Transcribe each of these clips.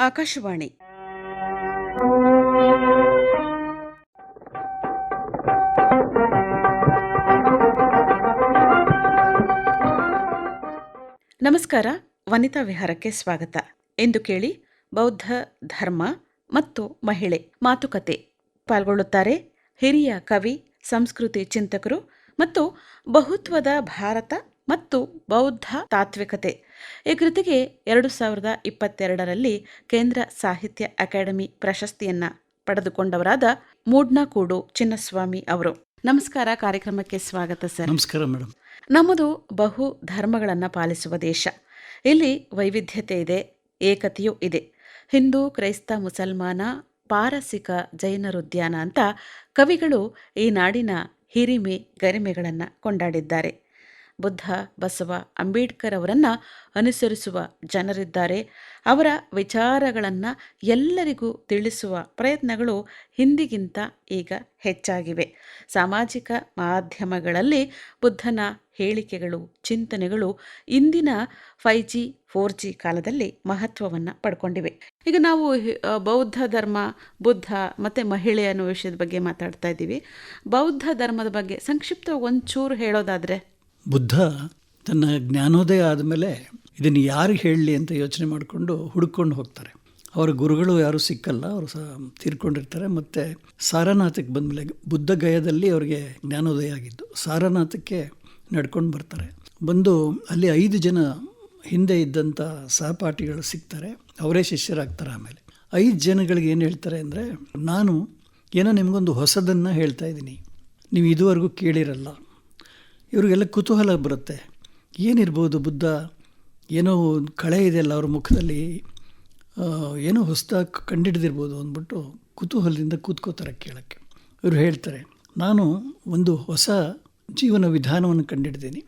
ಆಕಾಶವಾಣಿ. ನಮಸ್ಕಾರ, ವನಿತಾ ವಿಹಾರಕ್ಕೆ ಸ್ವಾಗತ. ಎಂದು ಕೇಳಿ ಬೌದ್ಧ ಧರ್ಮ ಮತ್ತು ಮಹಿಳೆ ಮಾತುಕತೆ ಪಾಲ್ಗೊಳ್ಳುತ್ತಾರೆ ಹಿರಿಯ ಕವಿ, ಸಂಸ್ಕೃತಿ ಚಿಂತಕರು ಮತ್ತು ಬಹುತ್ವದ ಭಾರತ ಮತ್ತು ಬೌದ್ಧ ತಾತ್ವಿಕತೆ ಈ ಕೃತಿಗೆ ಎರಡು ಸಾವಿರದ ಇಪ್ಪತ್ತೆರಡರಲ್ಲಿ ಕೇಂದ್ರ ಸಾಹಿತ್ಯ ಅಕಾಡೆಮಿ ಪ್ರಶಸ್ತಿಯನ್ನ ಪಡೆದುಕೊಂಡವರಾದ ಮೂಡ್ನಕೂಡು ಚಿನ್ನಸ್ವಾಮಿ ಅವರು. ನಮಸ್ಕಾರ ಕಾರ್ಯಕ್ರಮಕ್ಕೆ ಸ್ವಾಗತ ಸರ್. ನಮಸ್ಕಾರ ಮೇಡಮ್ ನಮ್ಮದು ಬಹು ಧರ್ಮಗಳನ್ನು ಪಾಲಿಸುವ ದೇಶ. ಇಲ್ಲಿ ವೈವಿಧ್ಯತೆ ಇದೆ ಏಕತೆಯೂ ಇದೆ. ಹಿಂದೂ ಕ್ರೈಸ್ತ ಮುಸಲ್ಮಾನ ಪಾರಸಿಕ ಜೈನರುದ್ಯಾನ ಅಂತ ಕವಿಗಳು ಈ ನಾಡಿನ ಹಿರಿಮೆ ಗರಿಮೆಗಳನ್ನು ಕೊಂಡಾಡಿದ್ದಾರೆ. ಬುದ್ಧ, ಬಸವ, ಅಂಬೇಡ್ಕರ್ ಅವರನ್ನು ಅನುಸರಿಸುವ ಜನರಿದ್ದಾರೆ. ಅವರ ವಿಚಾರಗಳನ್ನು ಎಲ್ಲರಿಗೂ ತಿಳಿಸುವ ಪ್ರಯತ್ನಗಳು ಹಿಂದಿಗಿಂತ ಈಗ ಹೆಚ್ಚಾಗಿವೆ. ಸಾಮಾಜಿಕ ಮಾಧ್ಯಮಗಳಲ್ಲಿ ಬುದ್ಧನ ಹೇಳಿಕೆಗಳು, ಚಿಂತನೆಗಳು ಇಂದಿನ ಫೈ ಜಿ, ಫೋರ್ ಜಿ ಕಾಲದಲ್ಲಿ ಮಹತ್ವವನ್ನು ಪಡ್ಕೊಂಡಿವೆ. ಈಗ ನಾವು ಬೌದ್ಧ ಧರ್ಮ, ಬುದ್ಧ ಮತ್ತು ಮಹಿಳೆ ಅನ್ನೋ ವಿಷಯದ ಬಗ್ಗೆ ಮಾತಾಡ್ತಾ ಇದ್ದೀವಿ. ಬೌದ್ಧ ಧರ್ಮದ ಬಗ್ಗೆ ಸಂಕ್ಷಿಪ್ತ ಒಂಚೂರು ಹೇಳೋದಾದರೆ ಬುದ್ಧ ತನ್ನ ಜ್ಞಾನೋದಯ ಆದಮೇಲೆ ಇದನ್ನು ಯಾರು ಹೇಳಲಿ ಅಂತ ಯೋಚನೆ ಮಾಡಿಕೊಂಡು ಹುಡುಕೊಂಡು ಹೋಗ್ತಾರೆ. ಅವರ ಗುರುಗಳು ಯಾರೂ ಸಿಕ್ಕಲ್ಲ, ಅವರು ಸಹ ತೀರ್ಕೊಂಡಿರ್ತಾರೆ. ಮತ್ತು ಸಾರನಾಥಕ್ಕೆ ಬಂದಮೇಲೆ ಬುದ್ಧ ಗಯದಲ್ಲಿ ಅವರಿಗೆ ಜ್ಞಾನೋದಯ ಆಗಿದ್ದು ಸಾರನಾಥಕ್ಕೆ ನಡ್ಕೊಂಡು ಬರ್ತಾರೆ. ಬಂದು ಅಲ್ಲಿ ಐದು ಜನ ಹಿಂದೆ ಇದ್ದಂಥ ಸಹಪಾಠಿಗಳು ಸಿಗ್ತಾರೆ. ಅವರೇ ಶಿಷ್ಯರಾಗ್ತಾರೆ ಆಮೇಲೆ. ಐದು ಜನಗಳಿಗೆ ಏನು ಹೇಳ್ತಾರೆ ಅಂದರೆ, ನಾನು ಏನೋ ನಿಮಗೊಂದು ಹೊಸದನ್ನು ಹೇಳ್ತಾ ಇದ್ದೀನಿ. ನೀವು ಇದುವರೆಗೂ ಕೇಳಿರಲ್ಲ. ಇವರಿಗೆಲ್ಲ ಕುತೂಹಲ ಬರುತ್ತೆ. ಏನಿರ್ಬೋದು ಬುದ್ಧ? ಏನೋ ಒಂದು ಕಳೆ ಇದೆಯಲ್ಲ ಅವ್ರ ಮುಖದಲ್ಲಿ. ಏನೋ ಹೊಸದಾಗಿ ಕಂಡಿಡ್ದಿರ್ಬೋದು ಅಂದ್ಬಿಟ್ಟು ಕುತೂಹಲದಿಂದ ಕೂತ್ಕೋತಾರೆ ಕೇಳೋಕ್ಕೆ. ಇವರು ಹೇಳ್ತಾರೆ ನಾನು ಒಂದು ಹೊಸ ಜೀವನ ವಿಧಾನವನ್ನು ಕಂಡಿಡ್ದೀನಿ.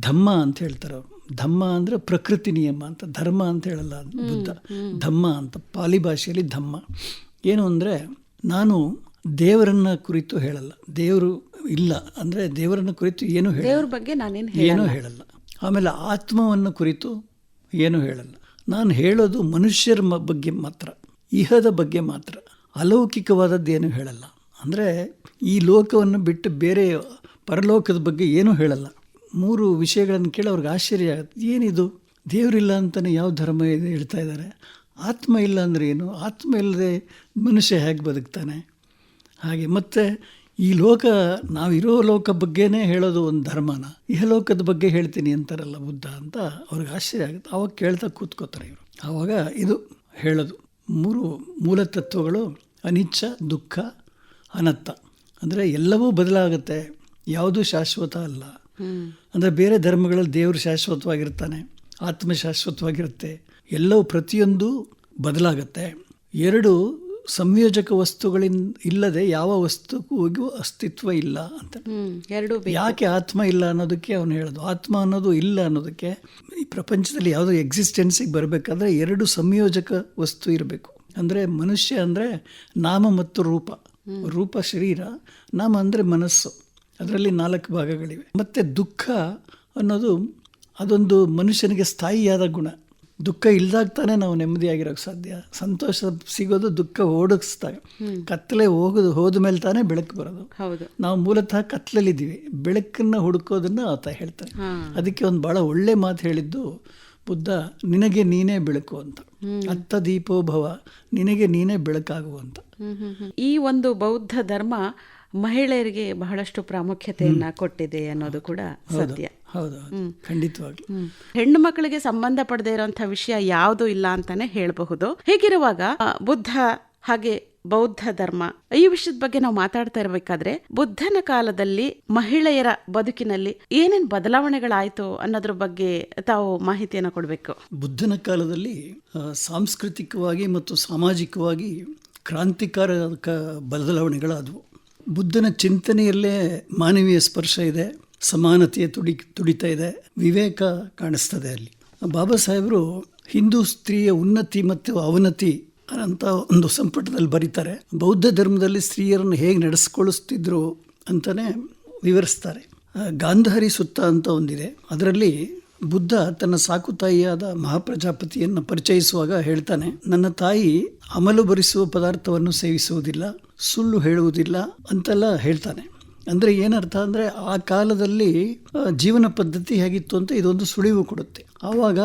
ಧಮ್ಮ ಅಂತ ಹೇಳ್ತಾರೆ ಅವರು. ಧಮ್ಮ ಅಂದರೆ ಪ್ರಕೃತಿ ನಿಯಮ ಅಂತ ಧರ್ಮ ಅಂತ ಹೇಳಲ್ಲ ಬುದ್ಧ. ಧಮ್ಮ ಅಂತ ಪಾಲಿ ಭಾಷೆಯಲ್ಲಿ ಧಮ್ಮ. ಏನು ಅಂದರೆ ನಾನು ದೇವರನ್ನ ಕುರಿತು ಹೇಳಲ್ಲ. ದೇವರು ಇಲ್ಲ. ಅಂದರೆ ದೇವರನ್ನು ಕುರಿತು ಏನು ಹೇಳ ದೇವ್ರ ಬಗ್ಗೆ ನಾನೇನು ಏನೂ ಹೇಳಲ್ಲ. ಆಮೇಲೆ ಆತ್ಮವನ್ನು ಕುರಿತು ಏನೂ ಹೇಳಲ್ಲ. ನಾನು ಹೇಳೋದು ಮನುಷ್ಯರ ಬಗ್ಗೆ ಮಾತ್ರ. ಇಹದ ಬಗ್ಗೆ ಮಾತ್ರ. ಅಲೌಕಿಕವಾದದ್ದು ಅಲೌಕಿಕವಾದದ್ದೇನು ಹೇಳಲ್ಲ. ಅಂದರೆ ಈ ಲೋಕವನ್ನು ಬಿಟ್ಟು ಬೇರೆ ಪರಲೋಕದ ಬಗ್ಗೆ ಏನೂ ಹೇಳಲ್ಲ. ಮೂರು ವಿಷಯಗಳನ್ನು ಕೇಳಿ ಅವ್ರಿಗೆ ಆಶ್ಚರ್ಯ ಆಗುತ್ತೆ. ಏನಿದು? ದೇವರಿಲ್ಲ ಅಂತಲೇ ಯಾವ ಧರ್ಮ ಇದೆ ಹೇಳ್ತಾ ಇದ್ದಾರೆ. ಆತ್ಮ ಇಲ್ಲ ಅಂದರೆ ಏನು? ಆತ್ಮ ಇಲ್ಲದೆ ಮನುಷ್ಯ ಹೇಗೆ ಬದುಕ್ತಾನೆ? ಹಾಗೆ ಮತ್ತು ಈ ಲೋಕ ನಾವಿರೋ ಲೋಕ ಬಗ್ಗೆನೇ ಹೇಳೋದು ಒಂದು ಧರ್ಮನ. ಇಹಲೋಕದ ಬಗ್ಗೆ ಹೇಳ್ತೀನಿ ಅಂತಾರಲ್ಲ ಬುದ್ಧ ಅಂತ ಅವ್ರಿಗೆ ಆಶ್ಚರ್ಯ ಆಗುತ್ತೆ. ಅವಾಗ ಕೇಳ್ತಾ ಕೂತ್ಕೋತಾರೆ ಇವರು. ಆವಾಗ ಇದು ಹೇಳೋದು. ಮೂರು ಮೂಲ ತತ್ವಗಳು ಅನಿಚ್ಛ ದುಃಖ ಅನತ್ತ ಅಂದರೆ ಎಲ್ಲವೂ ಬದಲಾಗುತ್ತೆ. ಯಾವುದೂ ಶಾಶ್ವತ ಅಲ್ಲ. ಅಂದರೆ ಬೇರೆ ಧರ್ಮಗಳಲ್ಲಿ ದೇವರು ಶಾಶ್ವತವಾಗಿರ್ತಾನೆ ಆತ್ಮ ಶಾಶ್ವತವಾಗಿರುತ್ತೆ. ಎಲ್ಲವೂ ಪ್ರತಿಯೊಂದು ಬದಲಾಗತ್ತೆ. ಎರಡು ಸಂಯೋಜಕ ವಸ್ತುಗಳಿಂದ ಇಲ್ಲದೆ ಯಾವ ವಸ್ತುವಿಗೂ ಅಸ್ತಿತ್ವ ಇಲ್ಲ ಅಂತ. ಎರಡು ಯಾಕೆ ಆತ್ಮ ಇಲ್ಲ ಅನ್ನೋದಕ್ಕೆ ಅವನು ಹೇಳೋದು. ಆತ್ಮ ಅನ್ನೋದು ಇಲ್ಲ ಅನ್ನೋದಕ್ಕೆ ಈ ಪ್ರಪಂಚದಲ್ಲಿ ಯಾವುದೋ ಎಕ್ಸಿಸ್ಟೆನ್ಸಿಗೆ ಬರಬೇಕಾದ್ರೆ ಎರಡು ಸಂಯೋಜಕ ವಸ್ತು ಇರಬೇಕು. ಅಂದರೆ ಮನುಷ್ಯ ಅಂದರೆ ನಾಮ ಮತ್ತು ರೂಪ. ರೂಪ ಶರೀರ ನಾಮ ಅಂದರೆ ಮನಸ್ಸು. ಅದರಲ್ಲಿ ನಾಲ್ಕು ಭಾಗಗಳಿವೆ. ಮತ್ತು ದುಃಖ ಅನ್ನೋದು ಅದೊಂದು ಮನುಷ್ಯನಿಗೆ ಸ್ಥಾಯಿಯಾದ ಗುಣ. ದುಃಖ ಇಲ್ದಾಗ ತಾನೇ ನಾವು ನೆಮ್ಮದಿಯಾಗಿರೋಕ್ಕೆ ಸಾಧ್ಯ. ಸಂತೋಷ ಸಿಗೋದು ದುಃಖ ಓಡಿಸ್ದಾಗ ಕತ್ತಲೆ ಹೋಗೋದು ಹೋದ ಮೇಲೆ ತಾನೇ ಬೆಳಕು ಬರೋದು. ನಾವು ಮೂಲತಃ ಕತ್ಲಲ್ಲಿದ್ದೀವಿ. ಬೆಳಕನ್ನು ಹುಡುಕೋದನ್ನ ಆತ ಹೇಳ್ತಾನೆ. ಅದಕ್ಕೆ ಒಂದು ಭಾಳ ಒಳ್ಳೆ ಮಾತು ಹೇಳಿದ್ದು ಬುದ್ಧ ನಿನಗೆ ನೀನೇ ಬೆಳಕು ಅಂತ. ಅತ್ತ ದೀಪೋಭವ ನಿನಗೆ ನೀನೇ ಬೆಳಕಾಗುವಂತ. ಈ ಒಂದು ಬೌದ್ಧ ಧರ್ಮ ಮಹಿಳೆಯರಿಗೆ ಬಹಳಷ್ಟು ಪ್ರಾಮುಖ್ಯತೆಯನ್ನ ಕೊಟ್ಟಿದೆ ಅನ್ನೋದು ಕೂಡ ಸತ್ಯ. ಹೌದು ಹ್ಮ್. ಹೆಣ್ಣು ಮಕ್ಕಳಿಗೆ ಸಂಬಂಧ ಪಡದೇ ಇರುವಂತಹ ವಿಷಯ ಯಾವುದು ಇಲ್ಲ ಅಂತಾನೆ ಹೇಳಬಹುದು. ಹೀಗಿರುವಾಗ ಬುದ್ಧ ಹಾಗೆ ಬೌದ್ಧ ಧರ್ಮ ಈ ವಿಷಯದ ಬಗ್ಗೆ ನಾವು ಮಾತಾಡ್ತಾ ಇರಬೇಕಾದ್ರೆ ಬುದ್ಧನ ಕಾಲದಲ್ಲಿ ಮಹಿಳೆಯರ ಬದುಕಿನಲ್ಲಿ ಏನೇನು ಬದಲಾವಣೆಗಳಾಯಿತು ಅನ್ನೋದ್ರ ಬಗ್ಗೆ ತಾವು ಮಾಹಿತಿಯನ್ನ ಕೊಡಬೇಕು. ಬುದ್ಧನ ಕಾಲದಲ್ಲಿ ಸಾಂಸ್ಕೃತಿಕವಾಗಿ ಮತ್ತು ಸಾಮಾಜಿಕವಾಗಿ ಕ್ರಾಂತಿಕಾರಕ ಬದಲಾವಣೆಗಳಾದವು. ಬುದ್ಧನ ಚಿಂತನೆಯಲ್ಲೇ ಮಾನವೀಯ ಸ್ಪರ್ಶ ಇದೆ, ಸಮಾನತೆಯ ತುಡಿ, ತುಡಿತಾ ಇದೆ, ವಿವೇಕ ಕಾಣಿಸ್ತದೆ ಅಲ್ಲಿ. ಬಾಬಾ ಸಾಹೇಬರು ಹಿಂದೂ ಸ್ತ್ರೀಯ ಉನ್ನತಿ ಮತ್ತು ಅವನತಿ ಅಂತ ಒಂದು ಸಂಪುಟದಲ್ಲಿ ಬರೀತಾರೆ. ಬೌದ್ಧ ಧರ್ಮದಲ್ಲಿ ಸ್ತ್ರೀಯರನ್ನು ಹೇಗೆ ನಡೆಸ್ಕೊಳಿಸ್ತಿದ್ರು ಅಂತಲೇ ವಿವರಿಸ್ತಾರೆ. ಗಾಂಧಾರಿ ಸುತ್ತ ಅಂತ ಒಂದಿದೆ. ಅದರಲ್ಲಿ ಬುದ್ಧ ತನ್ನ ಸಾಕು ತಾಯಿಯಾದ ಮಹಾಪ್ರಜಾಪತಿಯನ್ನು ಪರಿಚಯಿಸುವಾಗ ಹೇಳ್ತಾನೆ, ನನ್ನ ತಾಯಿ ಅಮಲು ಬರಿಸುವ ಪದಾರ್ಥವನ್ನು ಸೇವಿಸುವುದಿಲ್ಲ, ಸುಳ್ಳು ಹೇಳುವುದಿಲ್ಲ ಅಂತೆಲ್ಲ ಹೇಳ್ತಾನೆ. ಅಂದರೆ ಏನರ್ಥ ಅಂದರೆ ಆ ಕಾಲದಲ್ಲಿ ಜೀವನ ಪದ್ಧತಿ ಹೇಗಿತ್ತು ಅಂತ ಇದೊಂದು ಸುಳಿವು ಕೊಡುತ್ತೆ. ಆವಾಗ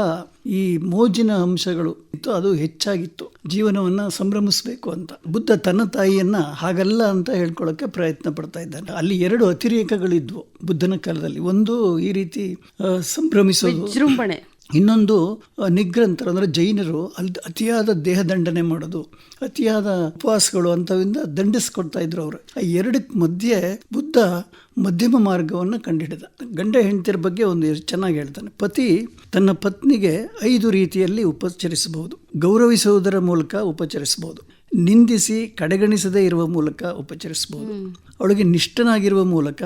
ಈ ಮೋಜಿನ ಅಂಶಗಳು ಇತ್ತು, ಅದು ಹೆಚ್ಚಾಗಿತ್ತು. ಜೀವನವನ್ನು ಸಂಭ್ರಮಿಸಬೇಕು ಅಂತ. ಬುದ್ಧ ತನ್ನ ತಾಯಿಯನ್ನ ಹಾಗಲ್ಲ ಅಂತ ಹೇಳ್ಕೊಳ್ಳೋಕ್ಕೆ ಪ್ರಯತ್ನ ಪಡ್ತಾ ಇದ್ದಾನೆ. ಅಲ್ಲಿ ಎರಡು ಅತಿರೇಕಗಳಿದ್ವು ಬುದ್ಧನ ಕಾಲದಲ್ಲಿ. ಒಂದು ಈ ರೀತಿ ಸಂಭ್ರಮಿಸೋದು. ವಿಜೃಂಭಣೆ. ಇನ್ನೊಂದು ನಿಗ್ರಂಥರು ಅಂದರೆ ಜೈನರು ಅಲ್ಲಿ ಅತಿಯಾದ ದೇಹ ದಂಡನೆ ಮಾಡೋದು ಅತಿಯಾದ ಉಪವಾಸಗಳು ಅಂಥವಿಂದ ದಂಡಿಸ್ಕೊಡ್ತಾ ಇದ್ರು ಅವರು. ಆ ಎರಡಕ್ಕೆ ಮಧ್ಯೆ ಬುದ್ಧ ಮಧ್ಯಮ ಮಾರ್ಗವನ್ನು ಕಂಡುಹಿಡಿದ ಗಂಡ ಹೆಂಡತಿಯರ ಬಗ್ಗೆ ಒಂದು ಚೆನ್ನಾಗಿ ಹೇಳ್ತಾನೆ. ಪತಿ ತನ್ನ ಪತ್ನಿಗೆ ಐದು ರೀತಿಯಲ್ಲಿ ಉಪಚರಿಸಬಹುದು. ಗೌರವಿಸುವುದರ ಮೂಲಕ ಉಪಚರಿಸಬಹುದು. ನಿಂದಿಸಿ ಕಡೆಗಣಿಸದೇ ಇರುವ ಮೂಲಕ ಉಪಚರಿಸಬಹುದು. ಅವಳಿಗೆ ನಿಷ್ಠನಾಗಿರುವ ಮೂಲಕ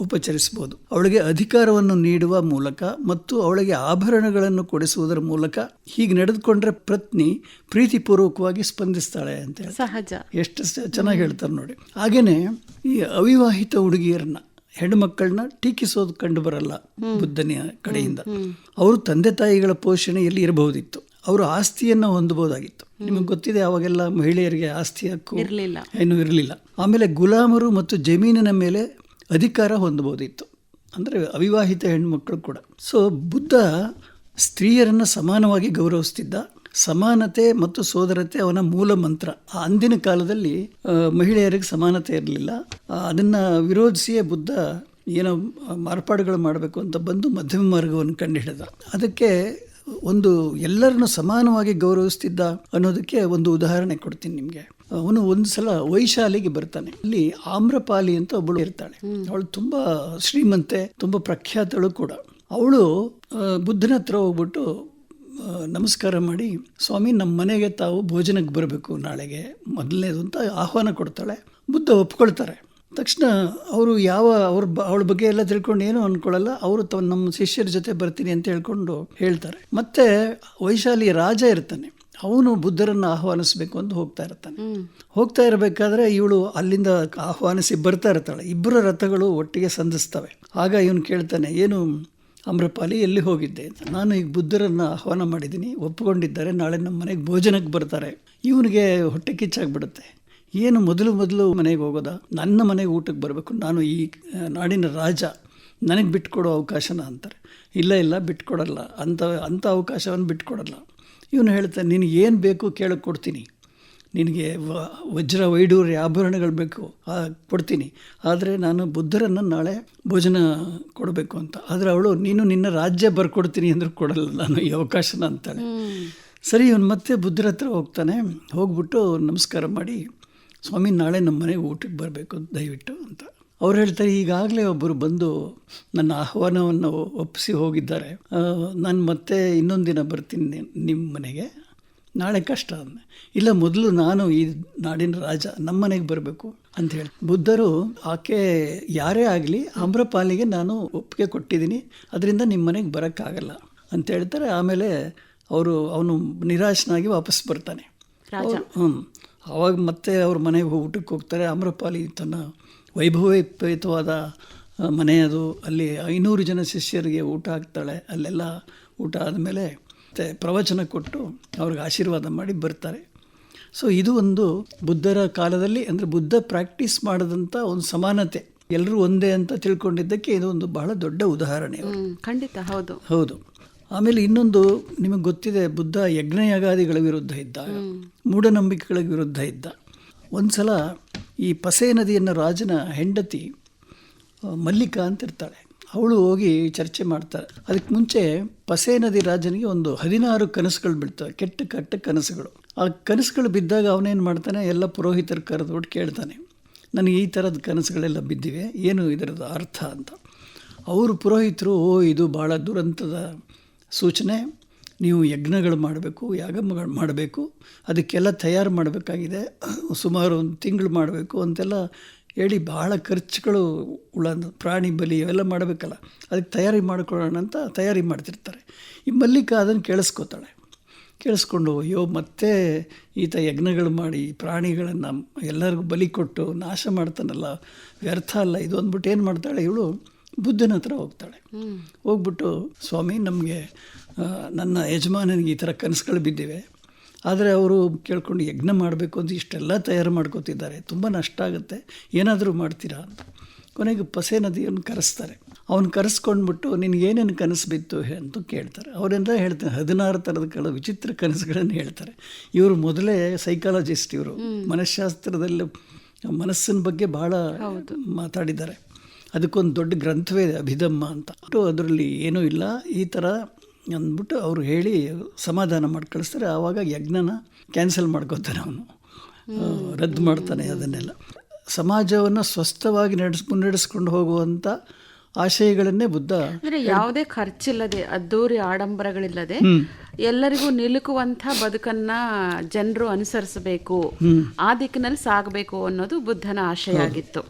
ಉಪಚರಿಸಬಹುದು. ಅವಳಿಗೆ ಅಧಿಕಾರವನ್ನು ನೀಡುವ ಮೂಲಕ ಮತ್ತು ಅವಳಿಗೆ ಆಭರಣಗಳನ್ನು ಕೊಡಿಸುವುದರ ಮೂಲಕ ಹೀಗೆ ನಡೆದುಕೊಂಡ್ರೆ ಪತ್ನಿ ಪ್ರೀತಿಪೂರ್ವಕವಾಗಿ ಸ್ಪಂದಿಸ್ತಾಳೆ ಅಂತ ಸಹಜ. ಎಷ್ಟು ಚೆನ್ನಾಗಿ ಹೇಳ್ತಾರೆ ನೋಡಿ. ಹಾಗೇನೆ ಈ ಅವಿವಾಹಿತ ಹುಡುಗಿಯರನ್ನ ಹೆಣ್ಣುಮಕ್ಕಳನ್ನ ಟೀಕಿಸೋದು ಕಂಡು ಬರಲ್ಲ ಬುದ್ಧನೆಯ ಕಡೆಯಿಂದ. ಅವರು ತಂದೆ ತಾಯಿಗಳ ಪೋಷಣೆಯಲ್ಲಿ ಇರಬಹುದಿತ್ತು. ಅವರು ಆಸ್ತಿಯನ್ನು ಹೊಂದಬಹುದಾಗಿತ್ತು. ನಿಮಗೆ ಗೊತ್ತಿದೆ ಅವಾಗೆಲ್ಲ ಮಹಿಳೆಯರಿಗೆ ಆಸ್ತಿ ಹಕ್ಕು ಇರಲಿಲ್ಲ. ಏನು ಇರಲಿಲ್ಲ. ಆಮೇಲೆ ಗುಲಾಮರು ಮತ್ತು ಜಮೀನಿನ ಮೇಲೆ ಅಧಿಕಾರ ಹೊಂದಬಹುದಿತ್ತು. ಅಂದರೆ ಅವಿವಾಹಿತ ಹೆಣ್ಮಕ್ಳು ಕೂಡ. ಸೊ ಬುದ್ಧ ಸ್ತ್ರೀಯರನ್ನು ಸಮಾನವಾಗಿ ಗೌರವಿಸ್ತಿದ್ದ. ಸಮಾನತೆ ಮತ್ತು ಸೋದರತೆ ಅವನ ಮೂಲ ಮಂತ್ರ. ಆ ಅಂದಿನ ಕಾಲದಲ್ಲಿ ಮಹಿಳೆಯರಿಗೆ ಸಮಾನತೆ ಇರಲಿಲ್ಲ. ಅದನ್ನು ವಿರೋಧಿಸಿಯೇ ಬುದ್ಧ ಏನೋ ಮಾರ್ಪಾಡುಗಳು ಮಾಡಬೇಕು ಅಂತ ಬಂದು ಮಧ್ಯಮ ಮಾರ್ಗವನ್ನು ಕಂಡುಹಿಡಿದ ಅದಕ್ಕೆ ಒಂದು ಎಲ್ಲರನ್ನು ಸಮಾನವಾಗಿ ಗೌರವಿಸ್ತಿದ್ದ ಅನ್ನೋದಕ್ಕೆ ಒಂದು ಉದಾಹರಣೆ ಕೊಡ್ತೀನಿ ನಿಮಗೆ. ಅವನು ಒಂದು ಸಲ ವೈಶಾಲಿಗೆ ಬರ್ತಾನೆ. ಅಲ್ಲಿ ಆಮ್ರಪಾಲಿ ಅಂತ ಒಬ್ಬಳು ಇರ್ತಾಳೆ. ಅವಳು ತುಂಬಾ ಶ್ರೀಮಂತೆ, ತುಂಬಾ ಪ್ರಖ್ಯಾತಳು ಕೂಡ. ಅವಳು ಬುದ್ಧನ ಹತ್ರ ಹೋಗ್ಬಿಟ್ಟು ನಮಸ್ಕಾರ ಮಾಡಿ, ಸ್ವಾಮಿ ನಮ್ಮ ಮನೆಗೆ ತಾವು ಭೋಜನಕ್ಕೆ ಬರಬೇಕು ನಾಳೆಗೆ. ಮೊದಲನೇದು ಅಂತ ಆಹ್ವಾನ ಕೊಡ್ತಾಳೆ. ಬುದ್ಧ ಒಪ್ಕೊಳ್ತಾರೆ. ತಕ್ಷಣ ಅವರು ಯಾವ ಅವ್ರ ಬ ಅವಳ ಬಗ್ಗೆ ಎಲ್ಲ ತಿಳ್ಕೊಂಡು ಏನೂ ಅಂದ್ಕೊಳ್ಳಲ್ಲ ಅವರು ತಮ್ಮ ನಮ್ಮ ಶಿಷ್ಯರ ಜೊತೆ ಬರ್ತೀನಿ ಅಂತ ಹೇಳ್ಕೊಂಡು ಹೇಳ್ತಾರೆ. ಮತ್ತೆ ವೈಶಾಲಿ ರಾಜ ಇರ್ತಾನೆ. ಅವನು ಬುದ್ಧರನ್ನು ಆಹ್ವಾನಿಸ್ಬೇಕು ಅಂತ ಹೋಗ್ತಾ ಇರ್ತಾನೆ. ಹೋಗ್ತಾ ಇರಬೇಕಾದ್ರೆ ಇವಳು ಅಲ್ಲಿಂದ ಆಹ್ವಾನಿಸಿ ಬರ್ತಾ ಇರ್ತಾಳೆ. ಇಬ್ಬರ ರಥಗಳು ಒಟ್ಟಿಗೆ ಸಂಧಿಸ್ತವೆ. ಆಗ ಇವನು ಕೇಳ್ತಾನೆ ಏನು ಅಮ್ರಪಾಲಿ ಎಲ್ಲಿ ಹೋಗಿದ್ದೆ ಅಂತ. ನಾನು ಈಗ ಬುದ್ಧರನ್ನು ಆಹ್ವಾನ ಮಾಡಿದ್ದೀನಿ ಒಪ್ಪಿಕೊಂಡಿದ್ದಾರೆ ನಾಳೆ ನಮ್ಮ ಮನೆಗೆ ಭೋಜನಕ್ಕೆ ಬರ್ತಾರೆ. ಇವನಿಗೆ ಹೊಟ್ಟೆ ಕಿಚ್ಚಾಗ್ಬಿಡುತ್ತೆ. ಏನು ಮೊದಲು ಮೊದಲು ಮನೆಗೆ ಹೋಗೋದ? ನನ್ನ ಮನೆಗೆ ಊಟಕ್ಕೆ ಬರಬೇಕು. ನಾನು ಈ ನಾಡಿನ ರಾಜ. ನನಗೆ ಬಿಟ್ಕೊಡೋ ಅವಕಾಶನ ಅಂತಾರೆ. ಇಲ್ಲ ಇಲ್ಲ ಬಿಟ್ಕೊಡಲ್ಲ. ಅಂಥ ಅಂಥ ಅವಕಾಶವನ್ನು ಬಿಟ್ಕೊಡಲ್ಲ. ಇವನು ಹೇಳ್ತಾನೆ ನಿನಗೆ ಏನು ಬೇಕು ಕೇಳಕ್ಕೆ ಕೊಡ್ತೀನಿ. ನಿನಗೆ ವ- ವಜ್ರ ವೈಡೂರ್ಯ ಆಭರಣಗಳು ಬೇಕು ಕೊಡ್ತೀನಿ. ಆದರೆ ನಾನು ಬುದ್ಧರನ್ನು ನಾಳೆ ಭೋಜನ ಕೊಡಬೇಕು ಅಂತ. ಆದರೆ ಅವಳು ನೀನು ನಿನ್ನ ರಾಜ್ಯ ಬರ್ಕೊಡ್ತೀನಿ ಅಂದ್ರೆ ಕೊಡಲ್ಲ ನಾನು ಈ ಅವಕಾಶನ ಅಂತಾಳೆ. ಸರಿ ಇವನು ಮತ್ತೆ ಬುದ್ಧರ ಹತ್ರ ಹೋಗ್ತಾನೆ. ಹೋಗ್ಬಿಟ್ಟು ನಮಸ್ಕಾರ ಮಾಡಿ. ಸ್ವಾಮಿ ನಾಳೆ ನಮ್ಮ ಮನೆಗೆ ಊಟಕ್ಕೆ ಬರಬೇಕು ದಯವಿಟ್ಟು ಅಂತ. ಅವ್ರು ಹೇಳ್ತಾರೆ ಈಗಾಗಲೇ ಒಬ್ಬರು ಬಂದು ನನ್ನ ಆಹ್ವಾನವನ್ನು ಒಪ್ಪಿಸಿ ಹೋಗಿದ್ದಾರೆ. ನಾನು ಮತ್ತೆ ಇನ್ನೊಂದು ದಿನ ಬರ್ತೀನಿ ನಿಮ್ಮ ಮನೆಗೆ. ನಾಳೆ ಕಷ್ಟ ಅಂದೆ ಇಲ್ಲ ಮೊದಲು ನಾನು ಈ ನಾಡಿನ ರಾಜ ನಮ್ಮ ಮನೆಗೆ ಬರಬೇಕು ಅಂತ ಹೇಳಿ. ಬುದ್ಧರು ಆಕೆ ಯಾರೇ ಆಗಲಿ ಆಮ್ರಪಾಲಿಗೆ ನಾನು ಒಪ್ಪಿಗೆ ಕೊಟ್ಟಿದ್ದೀನಿ. ಅದರಿಂದ ನಿಮ್ಮ ಮನೆಗೆ ಬರೋಕ್ಕಾಗಲ್ಲ ಅಂತ ಹೇಳ್ತಾರೆ. ಆಮೇಲೆ ಅವರು ಅವನು ನಿರಾಶನಾಗಿ ವಾಪಸ್ ಬರ್ತಾನೆ. ಹ್ಞೂ ಅವಾಗ ಮತ್ತೆ ಅವ್ರ ಮನೆಗೆ ಹೋಗಿ ಊಟಕ್ಕೆ ಹೋಗ್ತಾರೆ. ಆಮ್ರಪಾಲಿ ತನ್ನ ವೈಭವೋಪೇತವಾದ ಮನೆ ಅದು. ಅಲ್ಲಿ ಐನೂರು ಜನ ಶಿಷ್ಯರಿಗೆ ಊಟ ಹಾಕ್ತಾಳೆ. ಅಲ್ಲೆಲ್ಲ ಊಟ ಆದಮೇಲೆ ಮತ್ತೆ ಪ್ರವಚನ ಕೊಟ್ಟು ಅವ್ರಿಗೆ ಆಶೀರ್ವಾದ ಮಾಡಿ ಬರ್ತಾರೆ. ಸೊ ಇದು ಒಂದು ಬುದ್ಧರ ಕಾಲದಲ್ಲಿ ಅಂದರೆ ಬುದ್ಧ ಪ್ರಾಕ್ಟೀಸ್ ಮಾಡಿದಂಥ ಒಂದು ಸಮಾನತೆ. ಎಲ್ಲರೂ ಒಂದೇ ಅಂತ ತಿಳ್ಕೊಂಡಿದ್ದಕ್ಕೆ ಇದು ಒಂದು ಬಹಳ ದೊಡ್ಡ ಉದಾಹರಣೆ ಖಂಡಿತ ಹೌದು. ಹೌದು. ಆಮೇಲೆ ಇನ್ನೊಂದು ನಿಮಗೆ ಗೊತ್ತಿದೆ ಬುದ್ಧ ಯಜ್ಞಯಗಾದಿಗಳ ವಿರುದ್ಧ ಇದ್ದ. ಮೂಢನಂಬಿಕೆಗಳ ವಿರುದ್ಧ ಇದ್ದ. ಒಂದು ಸಲ ಈ ಪಸೆ ನದಿಯನ್ನು ರಾಜನ ಹೆಂಡತಿ ಮಲ್ಲಿಕ ಮಲ್ಲಿಕಾ ಅಂತ ಇರ್ತಾಳೆ ಅವಳು ಹೋಗಿ ಚರ್ಚೆ ಮಾಡ್ತಾರೆ ಅದಕ್ಕೆ ಮುಂಚೆ ಪಸೆ ನದಿ ರಾಜನಿಗೆ ಒಂದು ಹದಿನಾರು ಕನಸುಗಳು ಬೀಳ್ತವೆ ಕೆಟ್ಟ ಕೆಟ್ಟ ಕನಸುಗಳು. ಆ ಕನಸುಗಳು ಬಿದ್ದಾಗ ಅವನೇನು ಮಾಡ್ತಾನೆ ಎಲ್ಲ ಪುರೋಹಿತರು ಕರೆದ್ಬಿಟ್ಟು ಕೇಳ್ತಾನೆ ನನಗೆ ಈ ಥರದ ಕನಸುಗಳೆಲ್ಲ ಬಿದ್ದಿವೆ ಏನು ಇದರದ ಅರ್ಥ? ಅಂತ. ಅವರು ಪುರೋಹಿತರು ಓ ಇದು ಭಾಳ ದುರಂತದ ಸೂಚನೆ, ನೀವು ಯಜ್ಞಗಳು ಮಾಡಬೇಕು, ಯಾಗಮಗಳು ಮಾಡಬೇಕು, ಅದಕ್ಕೆಲ್ಲ ತಯಾರು ಮಾಡಬೇಕಾಗಿದೆ. ಸುಮಾರು ಒಂದು ತಿಂಗಳು ಮಾಡಬೇಕು ಅಂತೆಲ್ಲ ಹೇಳಿ ಭಾಳ ಖರ್ಚುಗಳು ಉಳ ಪ್ರಾಣಿ ಬಲಿ ಇವೆಲ್ಲ ಮಾಡಬೇಕಲ್ಲ, ಅದಕ್ಕೆ ತಯಾರಿ ಮಾಡ್ಕೊಳ್ಳೋಣ ಅಂತ ತಯಾರಿ ಮಾಡ್ತಿರ್ತಾರೆ. ಈ ಮಲ್ಲಿಕ ಅದನ್ನು ಕೇಳಿಸ್ಕೊತಾಳೆ. ಕೇಳಿಸ್ಕೊಂಡು, ಅಯ್ಯೋ, ಮತ್ತೆ ಈತ ಯಜ್ಞಗಳು ಮಾಡಿ ಪ್ರಾಣಿಗಳನ್ನು ಎಲ್ಲರಿಗೂ ಬಲಿ ಕೊಟ್ಟು ನಾಶ ಮಾಡ್ತಾನಲ್ಲ, ವ್ಯರ್ಥ ಅಲ್ಲ, ಇದು ಅಂದ್ಬಿಟ್ಟು ಏನು ಮಾಡ್ತಾಳೆ ಇವಳು ಬುದ್ಧನ ಹತ್ರ ಹೋಗ್ತಾಳೆ. ಹೋಗ್ಬಿಟ್ಟು ಸ್ವಾಮಿ ನಮಗೆ ನನ್ನ ಯಜಮಾನನಿಗೆ ಈ ಥರ ಕನಸುಗಳು ಬಿದ್ದಿವೆ. ಆದರೆ ಅವರು ಕೇಳ್ಕೊಂಡು ಯಜ್ಞ ಮಾಡಬೇಕು ಅಂತ ಇಷ್ಟೆಲ್ಲ ತಯಾರು ಮಾಡ್ಕೋತಿದ್ದಾರೆ. ತುಂಬ ನಷ್ಟ ಆಗುತ್ತೆ. ಏನಾದರೂ ಮಾಡ್ತೀರಾ ಅಂತ. ಕೊನೆಗೆ ಪಸೆ ನದಿಯನ್ನು ಕರೆಸ್ತಾರೆ. ಅವನು ಕರೆಸ್ಕೊಂಡ್ಬಿಟ್ಟು ನಿನಗೇನೇನು ಕನಸು ಬಿತ್ತು? ಅಂತ ಕೇಳ್ತಾರೆ. ಅವರೆಲ್ಲ ಹೇಳ್ತಾರೆ ಹದಿನಾರು ಥರದ ಕೆಲವು ವಿಚಿತ್ರ ಕನಸುಗಳನ್ನು ಹೇಳ್ತಾರೆ. ಇವರು ಮೊದಲೇ ಸೈಕಾಲಜಿಸ್ಟ್ ಇವರು. ಮನಃಶಾಸ್ತ್ರದಲ್ಲಿ ಮನಸ್ಸಿನ ಬಗ್ಗೆ ಭಾಳ ಮಾತಾಡಿದ್ದಾರೆ. ಅದಕ್ಕೊಂದು ದೊಡ್ಡ ಗ್ರಂಥವೇ ಇದೆ ಅಭಿಧಮ್ಮ ಅಂತ. ಅದರಲ್ಲಿ ಏನೂ ಇಲ್ಲ. ಈ ಥರ ಅಂದ್ಬಿಟ್ಟು ಅವರು ಹೇಳಿ ಸಮಾಧಾನ ಮಾಡಿ ಕಳಿಸ್ತಾರೆ. ಆವಾಗ ಯಜ್ಞನ ಕ್ಯಾನ್ಸಲ್ ಮಾಡ್ಕೋತಾನೆ ಅವನು. ರದ್ದು ಮಾಡ್ತಾನೆ ಅದನ್ನೆಲ್ಲ. ಸಮಾಜವನ್ನು ಸ್ವಸ್ಥವಾಗಿ ನಡೆಸ್ ಮುನ್ನಡೆಸ್ಕೊಂಡು ಹೋಗುವಂಥ ಆಶಯಗಳನ್ನೇ ಬುದ್ಧ ಅಂದರೆ ಯಾವುದೇ ಖರ್ಚಿಲ್ಲದೆ ಅದ್ದೂರಿ ಆಡಂಬರಗಳಿಲ್ಲದೆ ಎಲ್ಲರಿಗೂ ನಿಲುಕುವಂಥ ಬದುಕನ್ನ ಜನರು ಅನುಸರಿಸಬೇಕು ಆ ದಿಕ್ಕಿನಲ್ಲಿ ಸಾಗಬೇಕು ಅನ್ನೋದು ಬುದ್ಧನ ಆಶಯ ಆಗಿತ್ತು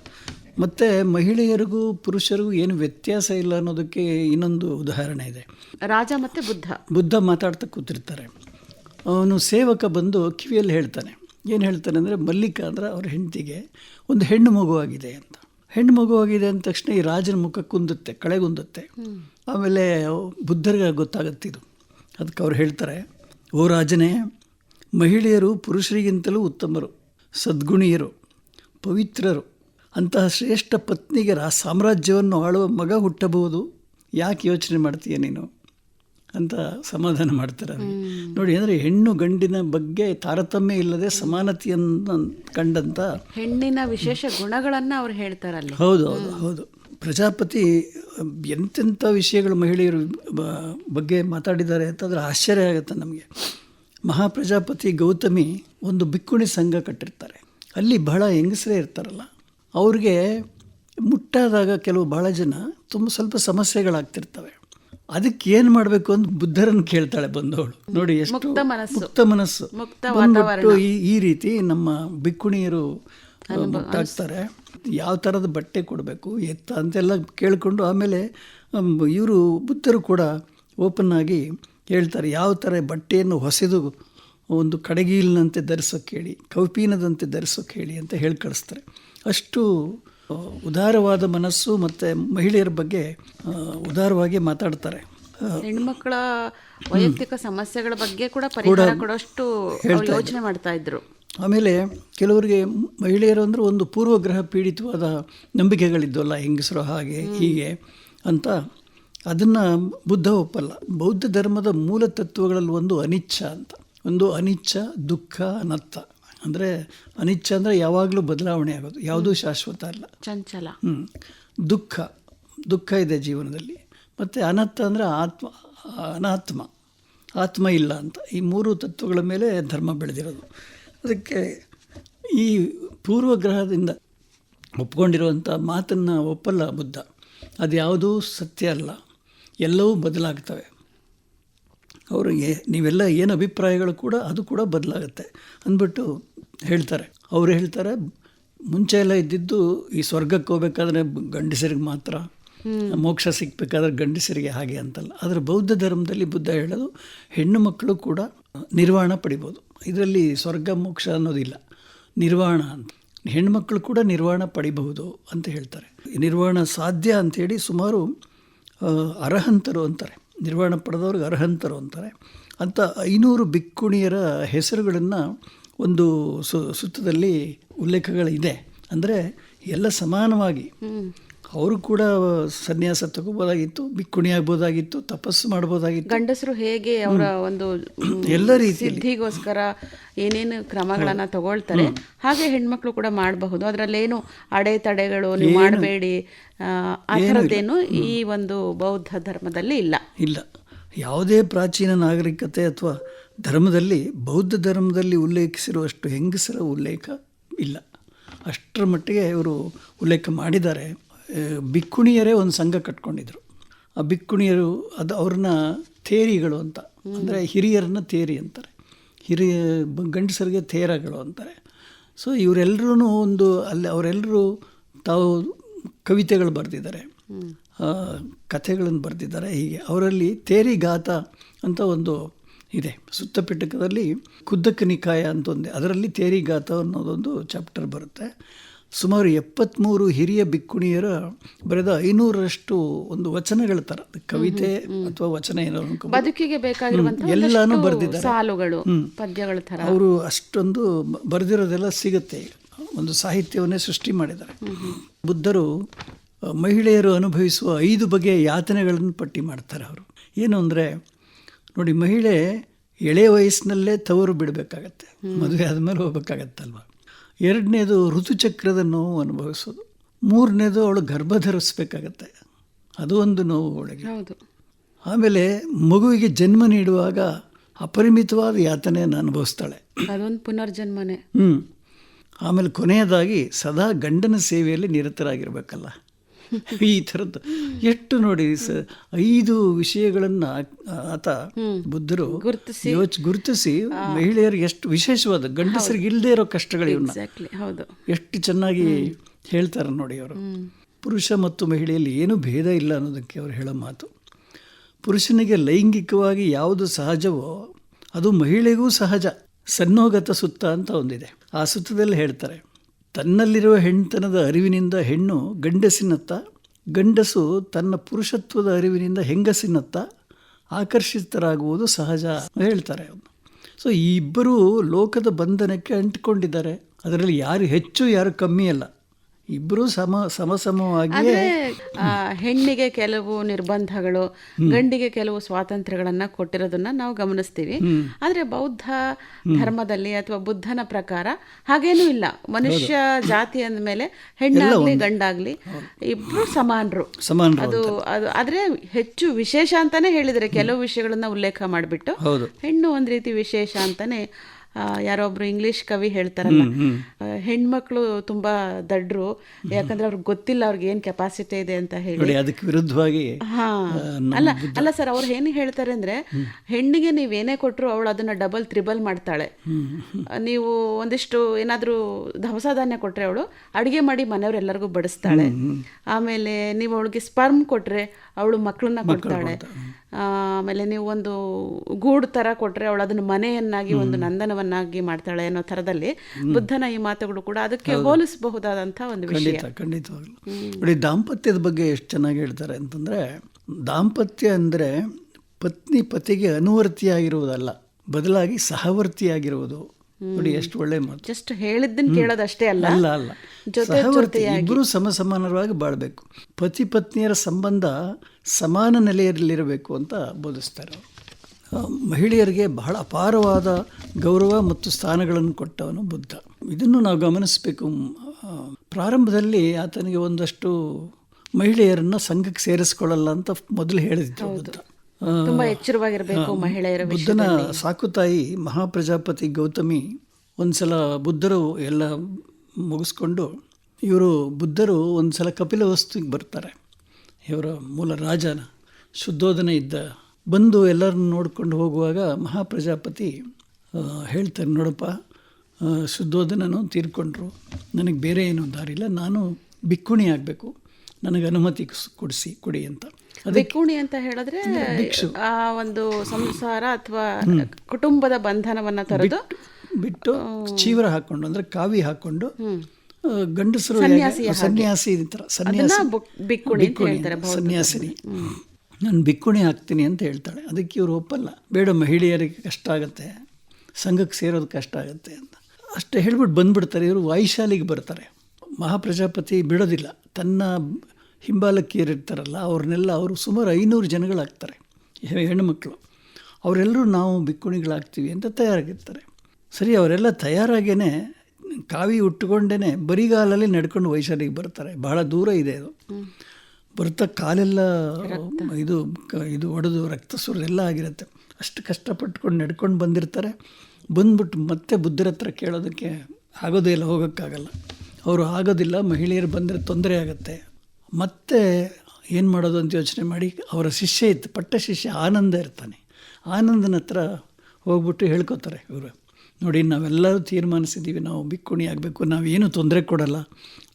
ಮತ್ತು ಮಹಿಳೆಯರಿಗೂ ಪುರುಷರಿಗೂ ಏನು ವ್ಯತ್ಯಾಸ ಇಲ್ಲ ಅನ್ನೋದಕ್ಕೆ ಇನ್ನೊಂದು ಉದಾಹರಣೆ ಇದೆ. ರಾಜ ಮತ್ತೆ ಬುದ್ಧ. ಬುದ್ಧ ಮಾತಾಡ್ತಾ ಕೂತಿರ್ತಾರೆ. ಅವನು ಸೇವಕ ಬಂದು ಕಿವಿಯಲ್ಲಿ ಹೇಳ್ತಾನೆ. ಏನು ಹೇಳ್ತಾನೆ ಅಂದರೆ ಮಲ್ಲಿಕ ಅಂದ್ರೆ ಅವ್ರ ಹೆಂಡತಿಗೆ ಒಂದು ಹೆಣ್ಣು ಮಗುವಾಗಿದೆ ಅಂತ. ಹೆಣ್ಣು ಮಗುವಾಗಿದೆ ಅಂದ ತಕ್ಷಣ ಈ ರಾಜನ ಮುಖ ಕುಂದುತ್ತೆ ಕಳೆಗುಂದುತ್ತೆ ಆಮೇಲೆ ಬುದ್ಧರಿಗೆ ಗೊತ್ತಾಗುತ್ತೆ ಇದು. ಅದಕ್ಕೆ ಅವ್ರು ಹೇಳ್ತಾರೆ ಓ ರಾಜನೇ ಮಹಿಳೆಯರು ಪುರುಷರಿಗಿಂತಲೂ ಉತ್ತಮರು ಸದ್ಗುಣಿಯರು ಪವಿತ್ರರು ಅಂತಹ ಶ್ರೇಷ್ಠ ಪತ್ನಿಗೆ ರಾ ಸಾಮ್ರಾಜ್ಯವನ್ನು ಆಳುವ ಮಗ ಹುಟ್ಟಬಹುದು? ಯಾಕೆ ಯೋಚನೆ ಮಾಡ್ತೀಯ ನೀನು? ಅಂತ ಸಮಾಧಾನ ಮಾಡ್ತಾರೆ. ನೋಡಿ ಅಂದರೆ ಹೆಣ್ಣು ಗಂಡಿನ ಬಗ್ಗೆ ತಾರತಮ್ಯ ಇಲ್ಲದೆ ಸಮಾನತೆಯನ್ನು ಕಂಡಂಥ ಹೆಣ್ಣಿನ ವಿಶೇಷ ಗುಣಗಳನ್ನು ಅವ್ರು ಹೇಳ್ತಾರಲ್ಲ ಹೌದು ಹೌದು ಹೌದು. ಪ್ರಜಾಪತಿ ಎಂತೆಂಥ ವಿಷಯಗಳು ಮಹಿಳೆಯರು ಬಗ್ಗೆ ಮಾತಾಡಿದ್ದಾರೆ ಅಂತಂದ್ರೆ ಆಶ್ಚರ್ಯ ಆಗುತ್ತೆ ನಮಗೆ. ಮಹಾಪ್ರಜಾಪತಿ ಗೌತಮಿ ಒಂದು ಬಿಕ್ಕುಣಿ ಸಂಘ ಕಟ್ಟಿರ್ತಾರೆ. ಅಲ್ಲಿ ಬಹಳ ಹೆಂಗಸರೇ ಇರ್ತಾರಲ್ಲ. ಅವ್ರಿಗೆ ಮುಟ್ಟಾದಾಗ ಕೆಲವು ಭಾಳ ಜನ ತುಂಬ ಸ್ವಲ್ಪ ಸಮಸ್ಯೆಗಳಾಗ್ತಿರ್ತವೆ. ಅದಕ್ಕೆ ಏನು ಮಾಡಬೇಕು ಅಂತ ಬುದ್ಧರನ್ನು ಕೇಳ್ತಾಳೆ ಬಂದವಳು. ನೋಡಿ ಎಷ್ಟು ಮುಕ್ತ ಮನಸ್ಸು. ಮುಕ್ತ ಮನಸ್ಸು. ಮುಕ್ತ ಬಂದ್ಬಿಟ್ಟು ಈ ಈ ರೀತಿ ನಮ್ಮ ಬಿಕ್ಕುಣಿಯರು ಮುಟ್ಟಾಗ್ತಾರೆ ಯಾವ ಥರದ ಬಟ್ಟೆ ಕೊಡಬೇಕು ಎತ್ತ ಅಂತೆಲ್ಲ ಕೇಳಿಕೊಂಡು ಆಮೇಲೆ ಇವರು ಬುದ್ಧರು ಕೂಡ ಓಪನ್ ಆಗಿ ಹೇಳ್ತಾರೆ ಯಾವ ಥರ ಬಟ್ಟೆಯನ್ನು ಹೊಸೆದು ಒಂದು ಕಡಗೀಲಿನಂತೆ ಧರಿಸೋಕೆ ಹೇಳಿ ಕೌಪೀನದಂತೆ ಧರಿಸೋಕೆ ಹೇಳಿ ಅಂತ ಹೇಳಿ ಕಳಿಸ್ತಾರೆ ಅಷ್ಟು ಉದಾರವಾದ ಮನಸ್ಸು ಮತ್ತು ಮಹಿಳೆಯರ ಬಗ್ಗೆ ಉದಾರವಾಗಿ ಮಾತಾಡ್ತಾರೆ. ಹೆಣ್ಣುಮಕ್ಕಳ ಹೆಣ್ಮಕ್ಳ ವೈಯಕ್ತಿಕ ಸಮಸ್ಯೆಗಳ ಬಗ್ಗೆ ಕೂಡ ಪರಿಹಾರ ಕೊಡೋಷ್ಟು ಯೋಚನೆ ಮಾಡ್ತಾ ಇದ್ರು. ಆಮೇಲೆ ಕೆಲವರಿಗೆ ಮಹಿಳೆಯರು ಅಂದರೆ ಒಂದು ಪೂರ್ವಗ್ರಹ ಪೀಡಿತವಾದ ನಂಬಿಕೆಗಳಿದ್ದವಲ್ಲ ಹೆಂಗಸರು ಹಾಗೆ ಹೀಗೆ ಅಂತ ಅದನ್ನು ಬುದ್ಧ ಒಪ್ಪಲ್ಲ. ಬೌದ್ಧ ಧರ್ಮದ ಮೂಲ ತತ್ವಗಳಲ್ಲಿ ಒಂದು ಅನಿಚ್ಛ ಅಂತ. ಒಂದು ಅನಿಚ್ಛ ದುಃಖ ಅನತ್ತ ಅಂದರೆ ಅನಿಚ್ಛ ಅಂದರೆ ಯಾವಾಗಲೂ ಬದಲಾವಣೆ ಆಗೋದು. ಯಾವುದೂ ಶಾಶ್ವತ ಅಲ್ಲ. ಚಂಚಲ. ಹ್ಞೂ ದುಃಖ ದುಃಖ ಇದೆ ಜೀವನದಲ್ಲಿ. ಮತ್ತು ಅನತ್ತ ಅಂದರೆ ಆತ್ಮ ಅನಾತ್ಮ ಆತ್ಮ ಇಲ್ಲ ಅಂತ. ಈ ಮೂರು ತತ್ವಗಳ ಮೇಲೆ ಧರ್ಮ ಬೆಳೆದಿರೋದು. ಅದಕ್ಕೆ ಈ ಪೂರ್ವಗ್ರಹದಿಂದ ಒಪ್ಕೊಂಡಿರುವಂಥ ಮಾತನ್ನು ಒಪ್ಪಲ್ಲ ಬುದ್ಧ. ಅದು ಯಾವುದೂ ಸತ್ಯ ಅಲ್ಲ. ಎಲ್ಲವೂ ಬದಲಾಗ್ತವೆ. ಅವರಿಗೆ ನೀವೆಲ್ಲ ಏನು ಅಭಿಪ್ರಾಯಗಳು ಕೂಡ ಅದು ಕೂಡ ಬದಲಾಗುತ್ತೆ. ಅಂದ್ಬಿಟ್ಟು ಹೇಳ್ತಾರೆ. ಅವರು ಹೇಳ್ತಾರೆ ಮುಂಚೆ ಎಲ್ಲ ಇದ್ದಿದ್ದು ಈ ಸ್ವರ್ಗಕ್ಕೆ ಹೋಗ್ಬೇಕಾದ್ರೆ ಗಂಡಸರಿಗೆ ಮಾತ್ರ ಮೋಕ್ಷ ಸಿಗ್ಬೇಕಾದ್ರೆ ಗಂಡಸರಿಗೆ ಹಾಗೆ ಅಂತಲ್ಲ. ಆದರೆ ಬೌದ್ಧ ಧರ್ಮದಲ್ಲಿ ಬುದ್ಧ ಹೇಳೋದು ಹೆಣ್ಣು ಮಕ್ಕಳು ಕೂಡ ನಿರ್ವಾಣ ಪಡಿಬೋದು. ಇದರಲ್ಲಿ ಸ್ವರ್ಗ ಮೋಕ್ಷ ಅನ್ನೋದಿಲ್ಲ. ನಿರ್ವಾಣ ಅಂತ. ಹೆಣ್ಮಕ್ಳು ಕೂಡ ನಿರ್ವಾಣ ಪಡಿಬಹುದು ಅಂತ ಹೇಳ್ತಾರೆ. ನಿರ್ವಾಣ ಸಾಧ್ಯ ಅಂಥೇಳಿ ಸುಮಾರು ಅರ್ಹಂತರು ಅಂತಾರೆ. ನಿರ್ವಾಣ ಪಡೆದವ್ರಿಗೆ ಅರ್ಹಂತರು ಅಂತಾರೆ. ಅಂತ ಐನೂರು ಬಿಕ್ಕುಣಿಯರ ಹೆಸರುಗಳನ್ನು ಒಂದು ಸು ಸುತ್ತದಲ್ಲಿ ಉಲ್ಲೇಖಗಳಿದೆ. ಅಂದರೆ ಎಲ್ಲ ಸಮಾನವಾಗಿ. ಅವರು ಕೂಡ ಸನ್ಯಾಸ ತಗೋಬೋದಾಗಿತ್ತು ಬಿಕ್ಕುಣಿ ಆಗ್ಬೋದಾಗಿತ್ತು ತಪಸ್ಸು ಮಾಡ್ಬೋದಾಗಿತ್ತು. ಗಂಡಸರು ಹೇಗೆ ಅವರ ಒಂದು ಎಲ್ಲ ರೀತಿ ಸಿದ್ಧಿಗೋಸ್ಕರ ಏನೇನು ಕ್ರಮಗಳನ್ನ ತಗೊಳ್ತಾರೆ ಹಾಗೆ ಹೆಣ್ಮಕ್ಳು ಕೂಡ ಮಾಡಬಹುದು. ಅದರಲ್ಲೇನು ಅಡೆತಡೆಗಳು ನೀವು ಮಾಡಬೇಡಿ ಆ ಥರದ್ದೇನು ಈ ಒಂದು ಬೌದ್ಧ ಧರ್ಮದಲ್ಲಿ ಇಲ್ಲ. ಇಲ್ಲ. ಯಾವುದೇ ಪ್ರಾಚೀನ ನಾಗರಿಕತೆ ಅಥವಾ ಧರ್ಮದಲ್ಲಿ ಬೌದ್ಧ ಧರ್ಮದಲ್ಲಿ ಉಲ್ಲೇಖಿಸಿರುವಷ್ಟು ಹೆಂಗಸರ ಉಲ್ಲೇಖ ಇಲ್ಲ. ಅಷ್ಟರ ಮಟ್ಟಿಗೆ ಇವರು ಉಲ್ಲೇಖ ಮಾಡಿದ್ದಾರೆ. ಬಿಕ್ಕುಣಿಯರೇ ಒಂದು ಸಂಘ ಕಟ್ಕೊಂಡಿದ್ರು. ಆ ಬಿಕ್ಕುಣಿಯರು ಅದು ಅವ್ರನ್ನ ಥೇರಿಗಳು ಅಂತ. ಅಂದರೆ ಹಿರಿಯರನ್ನ ಥೇರಿ ಅಂತಾರೆ. ಹಿರಿಯ ಗಂಡಸರಿಗೆ ಥೇರಗಳು ಅಂತಾರೆ. ಸೊ ಇವರೆಲ್ಲರೂ ಒಂದು ಅಲ್ಲಿ ಅವರೆಲ್ಲರೂ ತಾವು ಕವಿತೆಗಳು ಬರೆದಿದ್ದಾರೆ. ಕಥೆಗಳನ್ನು ಬರೆದಿದ್ದಾರೆ ಹೀಗೆ. ಅವರಲ್ಲಿ ತೇರಿಗಾತ ಅಂತ ಒಂದು ಇದೆ. ಸುತ್ತಪಿಟಕದಲ್ಲಿ ಕುದ್ದಕನಿಕಾಯ ನಿಕಾಯ ಅಂತ ಒಂದು ಅದರಲ್ಲಿ ತೇರಿಗಾತ ಅನ್ನೋದೊಂದು ಚಾಪ್ಟರ್ ಬರುತ್ತೆ. ಸುಮಾರು ಎಪ್ಪತ್ತ್ಮೂರು ಹಿರಿಯ ಬಿಕ್ಕುಣಿಯರ ಬರೆದ ಐನೂರರಷ್ಟು ಒಂದು ವಚನಗಳ ಥರ ಕವಿತೆ ಅಥವಾ ವಚನ ಏನೋ. ಬದುಕಿಗೆ ಎಲ್ಲಾನು ಬರೆದಿದ್ದಾರೆ. ಸಾಲುಗಳು ಪದ್ಯಗಳ ಥರ. ಅವರು ಅಷ್ಟೊಂದು ಬರೆದಿರೋದೆಲ್ಲ ಸಿಗುತ್ತೆ. ಒಂದು ಸಾಹಿತ್ಯವನ್ನೇ ಸೃಷ್ಟಿ ಮಾಡಿದ್ದಾರೆ. ಬುದ್ಧರು ಮಹಿಳೆಯರು ಅನುಭವಿಸುವ ಐದು ಬಗೆಯ ಯಾತನೆಗಳನ್ನು ಪಟ್ಟಿ ಮಾಡ್ತಾರೆ ಅವರು. ಏನು ಅಂದರೆ ನೋಡಿ ಮಹಿಳೆ ಎಳೆ ವಯಸ್ಸಿನಲ್ಲೇ ತವರು ಬಿಡಬೇಕಾಗತ್ತೆ. ಮದುವೆ ಆದಮೇಲೆ ಹೋಗ್ಬೇಕಾಗತ್ತಲ್ವ? ಎರಡನೇದು ಋತುಚಕ್ರದ ನೋವು ಅನುಭವಿಸೋದು. ಮೂರನೇದು ಅವಳು ಗರ್ಭ ಧರಿಸ್ಬೇಕಾಗತ್ತೆ. ಅದು ಒಂದು ನೋವು ಅವಳಿಗೆ. ಹೌದು. ಆಮೇಲೆ ಮಗುವಿಗೆ ಜನ್ಮ ನೀಡುವಾಗ ಅಪರಿಮಿತವಾದ ಯಾತನೆಯನ್ನು ಅನುಭವಿಸ್ತಾಳೆ. ಅದೊಂದು ಪುನರ್ಜನ್ಮನೆ. ಹ್ಞೂ ಆಮೇಲೆ ಕೊನೆಯದಾಗಿ ಸದಾ ಗಂಡನ ಸೇವೆಯಲ್ಲಿ ನಿರತರಾಗಿರ್ಬೇಕಲ್ಲ. ಈ ಥರದ್ದು. ಎಷ್ಟು ನೋಡಿ ಸ ಐದು ವಿಷಯಗಳನ್ನು ಆತ ಬುದ್ಧರು ಗುರುತಿಸಿ. ಯೋಚ್ ಗುರುತಿಸಿ ಮಹಿಳೆಯರಿಗೆ ಎಷ್ಟು ವಿಶೇಷವಾದ ಗಂಡಸರಿಗೆ ಇಲ್ಲದೆ ಇರೋ ಕಷ್ಟಗಳು ಇವನ್ನ ಹೌದು. ಎಷ್ಟು ಚೆನ್ನಾಗಿ ಹೇಳ್ತಾರೆ ನೋಡಿ ಅವರು. ಪುರುಷ ಮತ್ತು ಮಹಿಳೆಯಲ್ಲಿ ಏನು ಭೇದ ಇಲ್ಲ ಅನ್ನೋದಕ್ಕೆ ಅವರು ಹೇಳೋ ಮಾತು. ಪುರುಷನಿಗೆ ಲೈಂಗಿಕವಾಗಿ ಯಾವುದು ಸಹಜವೋ ಅದು ಮಹಿಳೆಗೂ ಸಹಜ. ಸನ್ನೋಗತ ಸುತ್ತ ಅಂತ ಒಂದಿದೆ. ಆ ಸುತ್ತದಲ್ಲಿ ಹೇಳ್ತಾರೆ. ತನ್ನಲ್ಲಿರುವ ಹೆಣ್ತನದ ಅರಿವಿನಿಂದ ಹೆಣ್ಣು ಗಂಡಸಿನತ್ತ, ಗಂಡಸು ತನ್ನ ಪುರುಷತ್ವದ ಅರಿವಿನಿಂದ ಹೆಂಗಸಿನತ್ತ ಆಕರ್ಷಿತರಾಗುವುದು ಸಹಜ ಹೇಳ್ತಾರೆ ಅವನು ಸೊ ಈ ಇಬ್ಬರೂ ಲೋಕದ ಬಂಧನಕ್ಕೆ ಅಂಟಿಕೊಂಡಿದ್ದಾರೆ. ಅದರಲ್ಲಿ ಯಾರು ಹೆಚ್ಚು, ಯಾರು ಕಮ್ಮಿ ಅಲ್ಲ. ಇಬ್ಬರೂ ಸಮ ಸಮಸಮವಾಗಿ ಹೆಣ್ಣಿಗೆ ಕೆಲವು ನಿರ್ಬಂಧಗಳು ಗಂಡಿಗೆ ಕೆಲವು ಸ್ವಾತಂತ್ರ್ಯಗಳನ್ನ ಕೊಟ್ಟಿರೋದನ್ನ ನಾವು ಗಮನಿಸ್ತೀವಿ. ಆದ್ರೆ ಬೌದ್ಧ ಧರ್ಮದಲ್ಲಿ ಅಥವಾ ಬುದ್ಧನ ಪ್ರಕಾರ ಹಾಗೇನೂ ಇಲ್ಲ. ಮನುಷ್ಯ ಜಾತಿ ಅಂದಮೇಲೆ ಹೆಣ್ಣಾಗ್ಲಿ ಗಂಡಾಗ್ಲಿ ಇಬ್ರು ಸಮಾನರು. ಸಮಾನರು ಅದು ಅದು ಆದ್ರೆ ಹೆಚ್ಚು ವಿಶೇಷ ಅಂತಾನೆ ಹೇಳಿದ್ರೆ ಕೆಲವು ವಿಷಯಗಳನ್ನ ಉಲ್ಲೇಖ ಮಾಡಿಬಿಟ್ಟು ಹೆಣ್ಣು ಒಂದ್ ರೀತಿ ವಿಶೇಷ ಅಂತಾನೆ ಆ, ಯಾರೋ ಒಬ್ರು ಇಂಗ್ಲಿಷ್ ಕವಿ ಹೇಳ್ತಾರಲ್ಲ ಹೆಣ್ಮಕ್ಳು ತುಂಬಾ ದಡ್ರು ಯಾಕಂದ್ರೆ ಅವ್ರಿಗೆ ಗೊತ್ತಿಲ್ಲ ಅವ್ರಿಗೆ ಏನ್ ಕೆಪಾಸಿಟಿ ಇದೆ ಅಂತ ಹೇಳಿ. ಅದಕ್ಕೆ ವಿರುದ್ಧವಾಗಿ ಹಾ. ಅಲ್ಲ ಅಲ್ಲ ಸರ್ ಅವ್ರು ಏನ್ ಹೇಳ್ತಾರೆ ಅಂದ್ರೆ ಹೆಣ್ಣಿಗೆ ನೀವ್ ಏನೇ ಕೊಟ್ಟರು ಅವಳು ಅದನ್ನ ಡಬಲ್ ತ್ರಿಬಲ್ ಮಾಡ್ತಾಳೆ. ನೀವು ಒಂದಿಷ್ಟು ಏನಾದ್ರೂ ದವಸ ಧಾನ್ಯ ಕೊಟ್ರೆ ಅವಳು ಅಡಿಗೆ ಮಾಡಿ ಮನೆಯವರೆಲ್ಲರಿಗೂ ಬಡಿಸ್ತಾಳೆ. ಆಮೇಲೆ ನೀವು ಅವಳಿಗೆ ಸ್ಪರ್ಮ್ ಕೊಟ್ರೆ ಅವಳು ಮಕ್ಕಳನ್ನ ಕೊಡ್ತಾಳೆ. ಆಮೇಲೆ ನೀವು ಒಂದು ಗೂಡು ತರ ಕೊಟ್ರೆ ಅವಳು ಅದನ್ನ ಮನೆಯನ್ನಾಗಿ ಒಂದು ನಂದನವನ್ನಾಗಿ ಮಾಡ್ತಾಳೆ ಅನ್ನೋ ಥರದಲ್ಲಿ ಬುದ್ಧನ ಈ ಮಾತುಗಳು ಕೂಡ ಅದಕ್ಕೆ ಹೋಲಿಸಬಹುದಾದಂಥ ಒಂದು ವಿಷಯ. ಖಂಡಿತ ಖಂಡಿತವಾಗ್ಲು. ನೋಡಿ ದಾಂಪತ್ಯದ ಬಗ್ಗೆ ಎಷ್ಟು ಚೆನ್ನಾಗಿ ಹೇಳ್ತಾರೆ ಅಂತಂದರೆ ದಾಂಪತ್ಯ ಅಂದರೆ ಪತ್ನಿ ಪತಿಗೆ ಅನುವರ್ತಿಯಾಗಿರುವುದಲ್ಲ ಬದಲಾಗಿ ಸಹವರ್ತಿಯಾಗಿರುವುದು. ನೋಡಿ ಎಷ್ಟು ಒಳ್ಳೆ ಮಾತು. ಜಸ್ಟ್ ಹೇಳಿದ್ದನ್ನು ಕೇಳೋದಷ್ಟೇ ಅಲ್ಲ. ಅಲ್ಲ ಅಲ್ಲ. ಸಹವರ್ತಿ ಇಬ್ಬರು ಸಮ ಸಮಾನವಾಗಿ ಬಾಳಬೇಕು. ಪತಿ ಪತ್ನಿಯರ ಸಂಬಂಧ ಸಮಾನ ನೆಲೆಯಲ್ಲಿರಬೇಕು ಅಂತ ಬೋಧಿಸ್ತಾರೆ. ಅವರು ಮಹಿಳೆಯರಿಗೆ ಬಹಳ ಅಪಾರವಾದ ಗೌರವ ಮತ್ತು ಸ್ಥಾನಗಳನ್ನು ಕೊಟ್ಟವನು ಬುದ್ಧ. ಇದನ್ನು ನಾವು ಗಮನಿಸಬೇಕು. ಪ್ರಾರಂಭದಲ್ಲಿ ಆತನಿಗೆ ಒಂದಷ್ಟು ಮಹಿಳೆಯರನ್ನು ಸಂಘಕ್ಕೆ ಸೇರಿಸ್ಕೊಳ್ಳಲ್ಲ ಅಂತ ಮೊದಲು ಹೇಳಿದ್ರು ಬುದ್ಧ. ತುಂಬಾ ಎಚ್ಚರವಾಗಿರಬೇಕು ಮಹಿಳೆಯರ ಬುದ್ಧನ ಸಾಕುತಾಯಿ ಮಹಾಪ್ರಜಾಪತಿ ಗೌತಮಿ ಒಂದ್ಸಲ ಬುದ್ಧರು ಎಲ್ಲ ಮುಗಿಸ್ಕೊಂಡು ಇವರು ಬುದ್ಧರು ಒಂದ್ಸಲ ಕಪಿಲ ವಸ್ತುವಿಗೆ ಬರ್ತಾರೆ. ಇವರ ಮೂಲ ರಾಜ ಶುದ್ಧೋದನ ಇದ್ದ ಬಂದು ಎಲ್ಲರನ್ನ ನೋಡ್ಕೊಂಡು ಹೋಗುವಾಗ ಮಹಾಪ್ರಜಾಪತಿ ಹೇಳ್ತಾರೆ ನೋಡಪ್ಪ ಆ, ಶುದ್ಧೋಧನನು ತೀರ್ಕೊಂಡ್ರು. ನನಗೆ ಬೇರೆ ಏನೂ ದಾರಿ ಇಲ್ಲ ನಾನು ಬಿಕ್ಕುಣಿ ಆಗಬೇಕು. ನನಗೆ ಅನುಮತಿ ಕೊಡಿಸಿ ಕೊಡಿ ಅಂತ. ಬಿಕ್ಕುಣಿ ಅಂತ ಹೇಳಿದ್ರೆ ಆ ಒಂದು ಸಂಸಾರ ಅಥವಾ ಕುಟುಂಬದ ಬಂಧನವನ್ನ ತರದು ಬಿಟ್ಟು ಚೀವ್ರ ಹಾಕೊಂಡು ಅಂದ್ರೆ ಕಾವಿ ಹಾಕೊಂಡು ಗಂಡಸರು ಸನ್ಯಾಸಿ ಥರ ಸನ್ಯಾಸಿನಿ. ನಾನು ಬಿಕ್ಕುಣಿ ಹಾಕ್ತೀನಿ ಅಂತ ಹೇಳ್ತಾಳೆ. ಅದಕ್ಕೆ ಇವರು ಒಪ್ಪಲ್ಲ. ಬೇಡ ಮಹಿಳೆಯರಿಗೆ ಕಷ್ಟ ಆಗುತ್ತೆ. ಸಂಘಕ್ಕೆ ಸೇರೋದು ಕಷ್ಟ ಆಗುತ್ತೆ ಅಂತ. ಅಷ್ಟೇ ಹೇಳ್ಬಿಟ್ಟು ಬಂದ್ಬಿಡ್ತಾರೆ. ಇವರು ವಾಯುಶಾಲಿಗೆ ಬರ್ತಾರೆ. ಮಹಾಪ್ರಜಾಪತಿ ಬಿಡೋದಿಲ್ಲ. ತನ್ನ ಹಿಂಬಾಲಕಿಯರಿರ್ತಾರಲ್ಲ ಅವ್ರನ್ನೆಲ್ಲ ಅವರು ಸುಮಾರು ಐನೂರು ಜನಗಳಾಗ್ತಾರೆ. ಹೆಣ್ಣುಮಕ್ಕಳು ಅವರೆಲ್ಲರೂ ನಾವು ಬಿಕ್ಕುಣಿಗಳಾಗ್ತೀವಿ ಅಂತ ತಯಾರಾಗಿರ್ತಾರೆ. ಸರಿ ಅವರೆಲ್ಲ ತಯಾರಾಗೇ ಕಾವಿ ಉಟ್ಟುಕೊಂಡೇ ಬರಿಗಾಲಲ್ಲಿ ನಡ್ಕೊಂಡು ವೈಶಾಲಿಗೆ ಬರ್ತಾರೆ. ಬಹಳ ದೂರ ಇದೆ ಅದು. ಬರ್ತಾ ಕಾಲೆಲ್ಲ ಇದು ಇದು ಒಡೆದು ರಕ್ತ ಸುರದೆಲ್ಲ ಆಗಿರುತ್ತೆ. ಅಷ್ಟು ಕಷ್ಟಪಟ್ಕೊಂಡು ನಡ್ಕೊಂಡು ಬಂದಿರ್ತಾರೆ. ಬಂದ್ಬಿಟ್ಟು ಮತ್ತೆ ಬುದ್ಧರ ಹತ್ರ ಕೇಳೋದಕ್ಕೆ ಆಗೋದೇ ಇಲ್ಲ ಹೋಗೋಕ್ಕಾಗಲ್ಲ. ಅವರು ಆಗೋದಿಲ್ಲ ಮಹಿಳೆಯರು ಬಂದರೆ ತೊಂದರೆ ಆಗುತ್ತೆ. ಮತ್ತೆ ಏನು ಮಾಡೋದು ಅಂತ ಯೋಚನೆ ಮಾಡಿ ಅವರ ಶಿಷ್ಯ ಇತ್ತು ಪಟ್ಟ ಶಿಷ್ಯ ಆನಂದ ಇರ್ತಾನೆ. ಆನಂದನ ಹತ್ರ ಹೋಗ್ಬಿಟ್ಟು ಹೇಳ್ಕೊತಾರೆ ಇವರು. ನೋಡಿ ನಾವೆಲ್ಲರೂ ತೀರ್ಮಾನಿಸಿದ್ದೀವಿ ನಾವು ಬಿಕ್ಕುಣಿ ಆಗಬೇಕು ನಾವೇನು ತೊಂದರೆ ಕೊಡಲ್ಲ.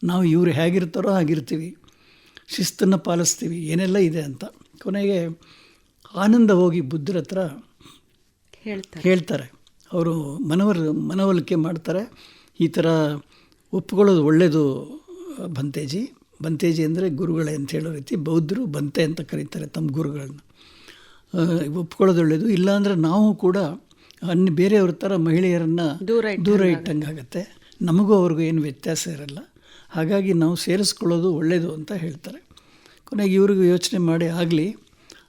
ನಾವು ಇವರು ಹೇಗಿರ್ತಾರೋ ಹಾಗಿರ್ತೀವಿ. ಶಿಸ್ತನ್ನು ಪಾಲಿಸ್ತೀವಿ ಏನೆಲ್ಲ ಇದೆ ಅಂತ. ಕೊನೆಗೆ ಆನಂದ ಹೋಗಿ ಬುದ್ಧರ ಹತ್ರ ಹೇಳ್ತಾರೆ. ಹೇಳ್ತಾರೆ. ಅವರು ಮನವರ್ ಮನವೊಲಿಕೆ ಮಾಡ್ತಾರೆ. ಈ ಥರ ಒಪ್ಕೊಳ್ಳೋದು ಒಳ್ಳೆಯದು ಬಂತೇಜಿ. ಬಂತೇಜಿ ಅಂದರೆ ಗುರುಗಳೇ ಅಂತ ಹೇಳೋ ರೀತಿ ಬೌದ್ಧರು ಬಂತೆ ಅಂತ ಕರೀತಾರೆ ತಮ್ಮ ಗುರುಗಳನ್ನ. ಒಪ್ಕೊಳ್ಳೋದು ಒಳ್ಳೆಯದು ಇಲ್ಲಾಂದರೆ ನಾವು ಕೂಡ ಅನ್ನ ಬೇರೆಯವ್ರ ಥರ ಮಹಿಳೆಯರನ್ನು ದೂರ ದೂರ ಇಟ್ಟಂಗಾಗತ್ತೆ. ನಮಗೂ ಅವ್ರಿಗೂ ಏನು ವ್ಯತ್ಯಾಸ ಇರಲ್ಲ. ಹಾಗಾಗಿ ನಾವು ಸೇರಿಸ್ಕೊಳ್ಳೋದು ಒಳ್ಳೆಯದು ಅಂತ ಹೇಳ್ತಾರೆ. ಕೊನೆಗೆ ಇವ್ರಿಗೂ ಯೋಚನೆ ಮಾಡಿ ಆಗಲಿ.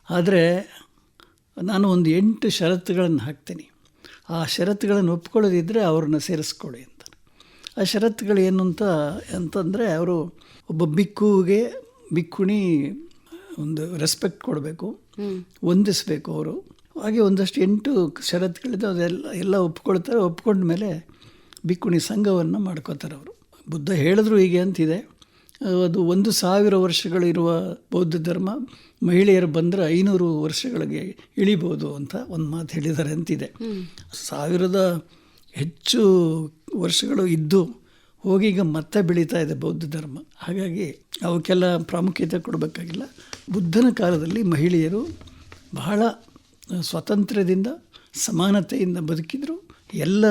ಆದರೆ ನಾನು ಒಂದು ಎಂಟು ಷರತ್ತುಗಳನ್ನು ಹಾಕ್ತೀನಿ. ಆ ಷರತ್ತುಗಳನ್ನು ಒಪ್ಕೊಳ್ಳೋದಿದ್ದರೆ ಅವ್ರನ್ನ ಸೇರಿಸ್ಕೊಳ್ಳಿ ಅಂತ ಆ ಷರತ್ತುಗಳು ಏನು ಅಂತ ಅಂತಂದರೆ ಅವರು ಒಬ್ಬ ಬಿಕ್ಕುಗೆ ಬಿಕ್ಕುಣಿ ಒಂದು ರೆಸ್ಪೆಕ್ಟ್ ಕೊಡಬೇಕು ವಂದಿಸಬೇಕು ಅವರು. ಹಾಗೆ ಒಂದಷ್ಟು ಎಂಟು ಷರತ್ಗಳಿದ್ದು ಅದೆಲ್ಲ ಎಲ್ಲ ಒಪ್ಕೊಳ್ತಾರೆ ಒಪ್ಕೊಂಡ ಮೇಲೆ ಬಿಕ್ಕುಣಿ ಸಂಘವನ್ನು ಮಾಡ್ಕೋತಾರೆ ಅವರು. ಬುದ್ಧ ಹೇಳಿದ್ರು ಹೀಗೆ ಅಂತಿದೆ. ಅದು ಒಂದು ಸಾವಿರ ವರ್ಷಗಳಿರುವ ಬೌದ್ಧ ಧರ್ಮ ಮಹಿಳೆಯರು ಬಂದರೆ ಐನೂರು ವರ್ಷಗಳಿಗೆ ಇಳಿಬೋದು ಅಂತ ಒಂದು ಮಾತು ಹೇಳಿದ್ದಾರೆ ಅಂತಿದೆ. ಸಾವಿರದ ಹೆಚ್ಚು ವರ್ಷಗಳು ಇದ್ದು ಹೋಗಿ ಈಗ ಮತ್ತೆ ಬೆಳೀತಾ ಇದೆ ಬೌದ್ಧ ಧರ್ಮ. ಹಾಗಾಗಿ ಅವಕ್ಕೆಲ್ಲ ಪ್ರಾಮುಖ್ಯತೆ ಕೊಡಬೇಕಾಗಿಲ್ಲ. ಬುದ್ಧನ ಕಾಲದಲ್ಲಿ ಮಹಿಳೆಯರು ಬಹಳ ಸ್ವಾತಂತ್ರ್ಯದಿಂದ, ಸಮಾನತೆಯಿಂದ ಬದುಕಿದ್ರು. ಎಲ್ಲ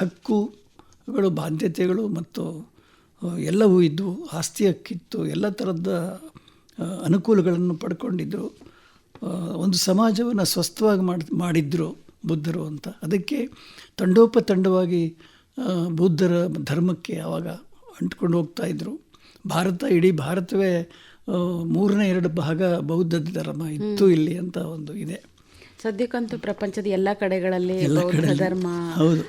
ಹಕ್ಕುಗಳು, ಬಾಧ್ಯತೆಗಳು ಮತ್ತು ಎಲ್ಲವೂ ಇದ್ದವು ಆಸ್ತಿ ಹಕ್ಕಿತ್ತು, ಎಲ್ಲ ಥರದ ಅನುಕೂಲಗಳನ್ನು ಪಡ್ಕೊಂಡಿದ್ದರು ಒಂದು ಸಮಾಜವನ್ನು ಸ್ವಸ್ಥವಾಗಿ ಮಾಡಿ, ಮಾಡಿದ್ರು ಬುದ್ಧರು ಅಂತ. ಅದಕ್ಕೆ ತಂಡೋಪತಂಡವಾಗಿ ಬೌದ್ಧರ ಧರ್ಮಕ್ಕೆ ಆವಾಗ ಅಂಟ್ಕೊಂಡು ಹೋಗ್ತಾ ಇದ್ರು. ಭಾರತ ಇಡೀ ಭಾರತವೇ ಮೂರನೇ ಎರಡು ಭಾಗ ಬೌದ್ಧ ಧರ್ಮ ಇತ್ತು ಇಲ್ಲಿ ಅಂತ ಒಂದು ಇದೆ. ಸದ್ಯಕ್ಕಂತೂ ಪ್ರಪಂಚದ ಎಲ್ಲ ಕಡೆಗಳಲ್ಲಿ ಬೌದ್ಧ ಧರ್ಮ ಹೌದು.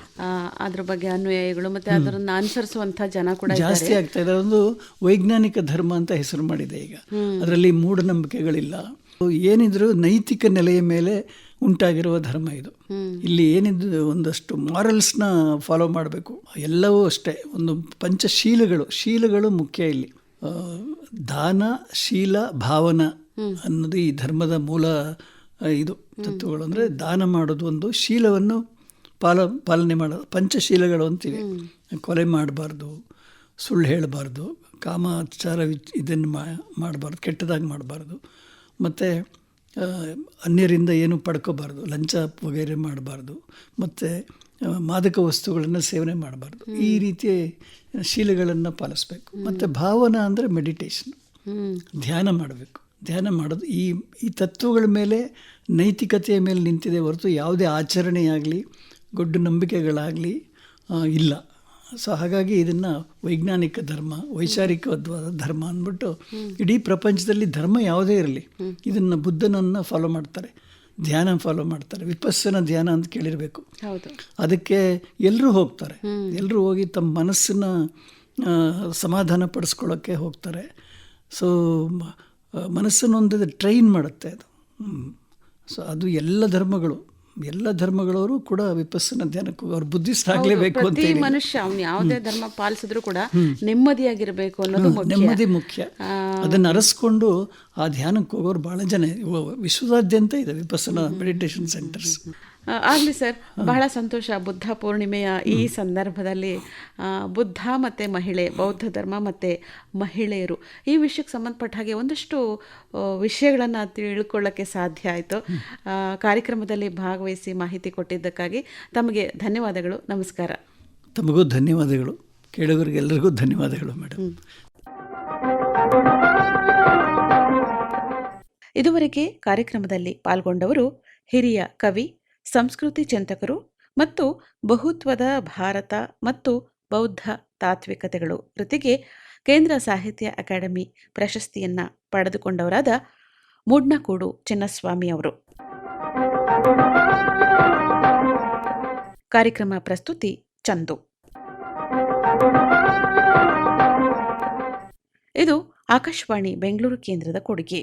ಅದ್ರ ಬಗ್ಗೆ ಅನ್ವಯಗಳು ಮತ್ತೆ ಅದರನ್ನ ಅನುಸರಿಸುವಂತಹ ಜನ ಕೂಡ ಜಾಸ್ತಿ ಆಗ್ತಾ ಇದೆ. ಒಂದು ವೈಜ್ಞಾನಿಕ ಧರ್ಮ ಅಂತ ಹೆಸರು ಮಾಡಿದೆ ಈಗ. ಅದರಲ್ಲಿ ಮೂಢನಂಬಿಕೆಗಳಿಲ್ಲ. ಏನಿದ್ರು ನೈತಿಕ ನೆಲೆಯ ಮೇಲೆ ಉಂಟಾಗಿರುವ ಧರ್ಮ ಇದು. ಇಲ್ಲಿ ಏನಿದ್ದು ಒಂದಷ್ಟು ಮಾರಲ್ಸ್ನ ಫಾಲೋ ಮಾಡಬೇಕು. ಎಲ್ಲವೂ ಅಷ್ಟೇ. ಒಂದು ಪಂಚಶೀಲಗಳು. ಶೀಲಗಳು ಮುಖ್ಯ ಇಲ್ಲಿ. ದಾನ, ಶೀಲ, ಭಾವನ ಅನ್ನೋದು ಈ ಧರ್ಮದ ಮೂಲ ಇದು. ತತ್ವಗಳು ಅಂದರೆ ದಾನ ಮಾಡೋದು ಒಂದು ಶೀಲವನ್ನು ಪಾಲ, ಪಾಲನೆ ಮಾಡೋದು ಪಂಚಶೀಲಗಳು ಅಂತೀವಿ. ಕೊಲೆ ಮಾಡಬಾರ್ದು, ಸುಳ್ಳು ಹೇಳಬಾರ್ದು, ಕಾಮಾಚಾರ ಇದನ್ನು ಮಾಡಬಾರ್ದು, ಕೆಟ್ಟದಾಗಿ ಮಾಡಬಾರ್ದು. ಮತ್ತು ಅನ್ಯರಿಂದ ಏನು ಪಡ್ಕೋಬಾರ್ದು ಲಂಚ ವಗೈರೆ ಮಾಡಬಾರ್ದು ಮತ್ತು ಮಾದಕ ವಸ್ತುಗಳನ್ನು ಸೇವನೆ ಮಾಡಬಾರ್ದು. ಈ ರೀತಿಯ ಶೀಲಗಳನ್ನು ಪಾಲಿಸ್ಬೇಕು. ಮತ್ತು ಭಾವನಾ ಅಂದರೆ ಮೆಡಿಟೇಷನ್ ಧ್ಯಾನ ಮಾಡಬೇಕು. ಧ್ಯಾನ ಮಾಡೋದು ಈ ಈ ತತ್ವಗಳ ಮೇಲೆ ನೈತಿಕತೆಯ ಮೇಲೆ ನಿಂತಿದೆ ಹೊರತು ಯಾವುದೇ ಆಚರಣೆಯಾಗಲಿ ಗೊಡ್ಡು ನಂಬಿಕೆಗಳಾಗಲಿ ಇಲ್ಲ. ಸೊ ಹಾಗಾಗಿ ಇದನ್ನು ವೈಜ್ಞಾನಿಕ ಧರ್ಮ ವೈಚಾರಿಕವಾದ ಧರ್ಮ ಅಂದ್ಬಿಟ್ಟು ಇಡೀ ಪ್ರಪಂಚದಲ್ಲಿ ಧರ್ಮ ಯಾವುದೇ ಇರಲಿ ಇದನ್ನು ಬುದ್ಧನನ್ನು ಫಾಲೋ ಮಾಡ್ತಾರೆ ಧ್ಯಾನ ಫಾಲೋ ಮಾಡ್ತಾರೆ ವಿಪಸ್ಸನ ಧ್ಯಾನ ಅಂತ ಕೇಳಿರಬೇಕು. ಅದಕ್ಕೆ ಎಲ್ಲರೂ ಹೋಗ್ತಾರೆ. ಎಲ್ಲರೂ ಹೋಗಿ ತಮ್ಮ ಮನಸ್ಸನ್ನ ಸಮಾಧಾನ ಪಡಿಸ್ಕೊಳ್ಳೋಕ್ಕೆ ಹೋಗ್ತಾರೆ. ಸೊ ಮನಸ್ಸನ್ನೊಂದು ಟ್ರೈನ್ ಮಾಡುತ್ತೆ ಅದು. ಸೊ ಅದು ಎಲ್ಲ ಧರ್ಮಗಳು. ಎಲ್ಲ ಧರ್ಮಗಳವರು ಕೂಡ ವಿಪಸ್ಸನ ಧ್ಯಾನಕ್ಕೆ ಅವ್ರು ಬುದ್ಧಿಸ್ಟ್ ಆಗಲೇಬೇಕು ಅಂತ ಮನುಷ್ಯ ಅವ್ನು ಯಾವುದೇ ಧರ್ಮ ಪಾಲಿಸಿದ್ರು ಕೂಡ ನೆಮ್ಮದಿಯಾಗಿರಬೇಕು ಅನ್ನೋದು ನೆಮ್ಮದಿ ಮುಖ್ಯ. ಅದನ್ನ ಅರಸ್ಕೊಂಡು ಆ ಧ್ಯಾನಕ್ಕೆ ಹೋಗೋರು ಭಾಳ ಜನ. ವಿಶ್ವದಾದ್ಯಂತ ಇದೆ ವಿಪಸ್ಸನ ಮೆಡಿಟೇಷನ್ ಸೆಂಟರ್ಸ್ ಆಗ್ಲಿ ಸರ್ ಬಹಳ ಸಂತೋಷ ಬುದ್ಧ ಪೂರ್ಣಿಮೆಯ ಈ ಸಂದರ್ಭದಲ್ಲಿ ಬುದ್ಧ ಮತ್ತು ಮಹಿಳೆ ಬೌದ್ಧ ಧರ್ಮ ಮತ್ತು ಮಹಿಳೆಯರು. ಈ ವಿಷಯಕ್ಕೆ ಸಂಬಂಧಪಟ್ಟ ಹಾಗೆ ಒಂದಷ್ಟು ವಿಷಯಗಳನ್ನು ತಿಳ್ಕೊಳ್ಳೋಕ್ಕೆ ಸಾಧ್ಯ ಆಯಿತು. ಕಾರ್ಯಕ್ರಮದಲ್ಲಿ ಭಾಗವಹಿಸಿ ಮಾಹಿತಿ ಕೊಟ್ಟಿದ್ದಕ್ಕಾಗಿ ತಮಗೆ ಧನ್ಯವಾದಗಳು. ನಮಸ್ಕಾರ. ತಮಗೂ ಧನ್ಯವಾದಗಳು. ಕೇಳುಗರಿಗೆಲ್ಲರಿಗೂ ಧನ್ಯವಾದಗಳು ಮೇಡಮ್. ಇದುವರೆಗೆ ಕಾರ್ಯಕ್ರಮದಲ್ಲಿ ಪಾಲ್ಗೊಂಡವರು ಹಿರಿಯ ಕವಿ ಸಂಸ್ಕೃತಿ ಚಿಂತಕರು ಮತ್ತು ಬಹುತ್ವದ ಭಾರತ ಮತ್ತು ಬೌದ್ಧ ತಾತ್ವಿಕತೆಗಳು ಕೃತಿಗೆ ಕೇಂದ್ರ ಸಾಹಿತ್ಯ ಅಕಾಡೆಮಿ ಪ್ರಶಸ್ತಿಯನ್ನ ಪಡೆದುಕೊಂಡವರಾದ ಮೂಡ್ನಕೂಡು ಚಿನ್ನಸ್ವಾಮಿ ಅವರು. ಕಾರ್ಯಕ್ರಮ ಪ್ರಸ್ತುತಿ ಚಂದು. ಇದು ಆಕಾಶವಾಣಿ ಬೆಂಗಳೂರು ಕೇಂದ್ರದ ಕೊಡುಗೆ.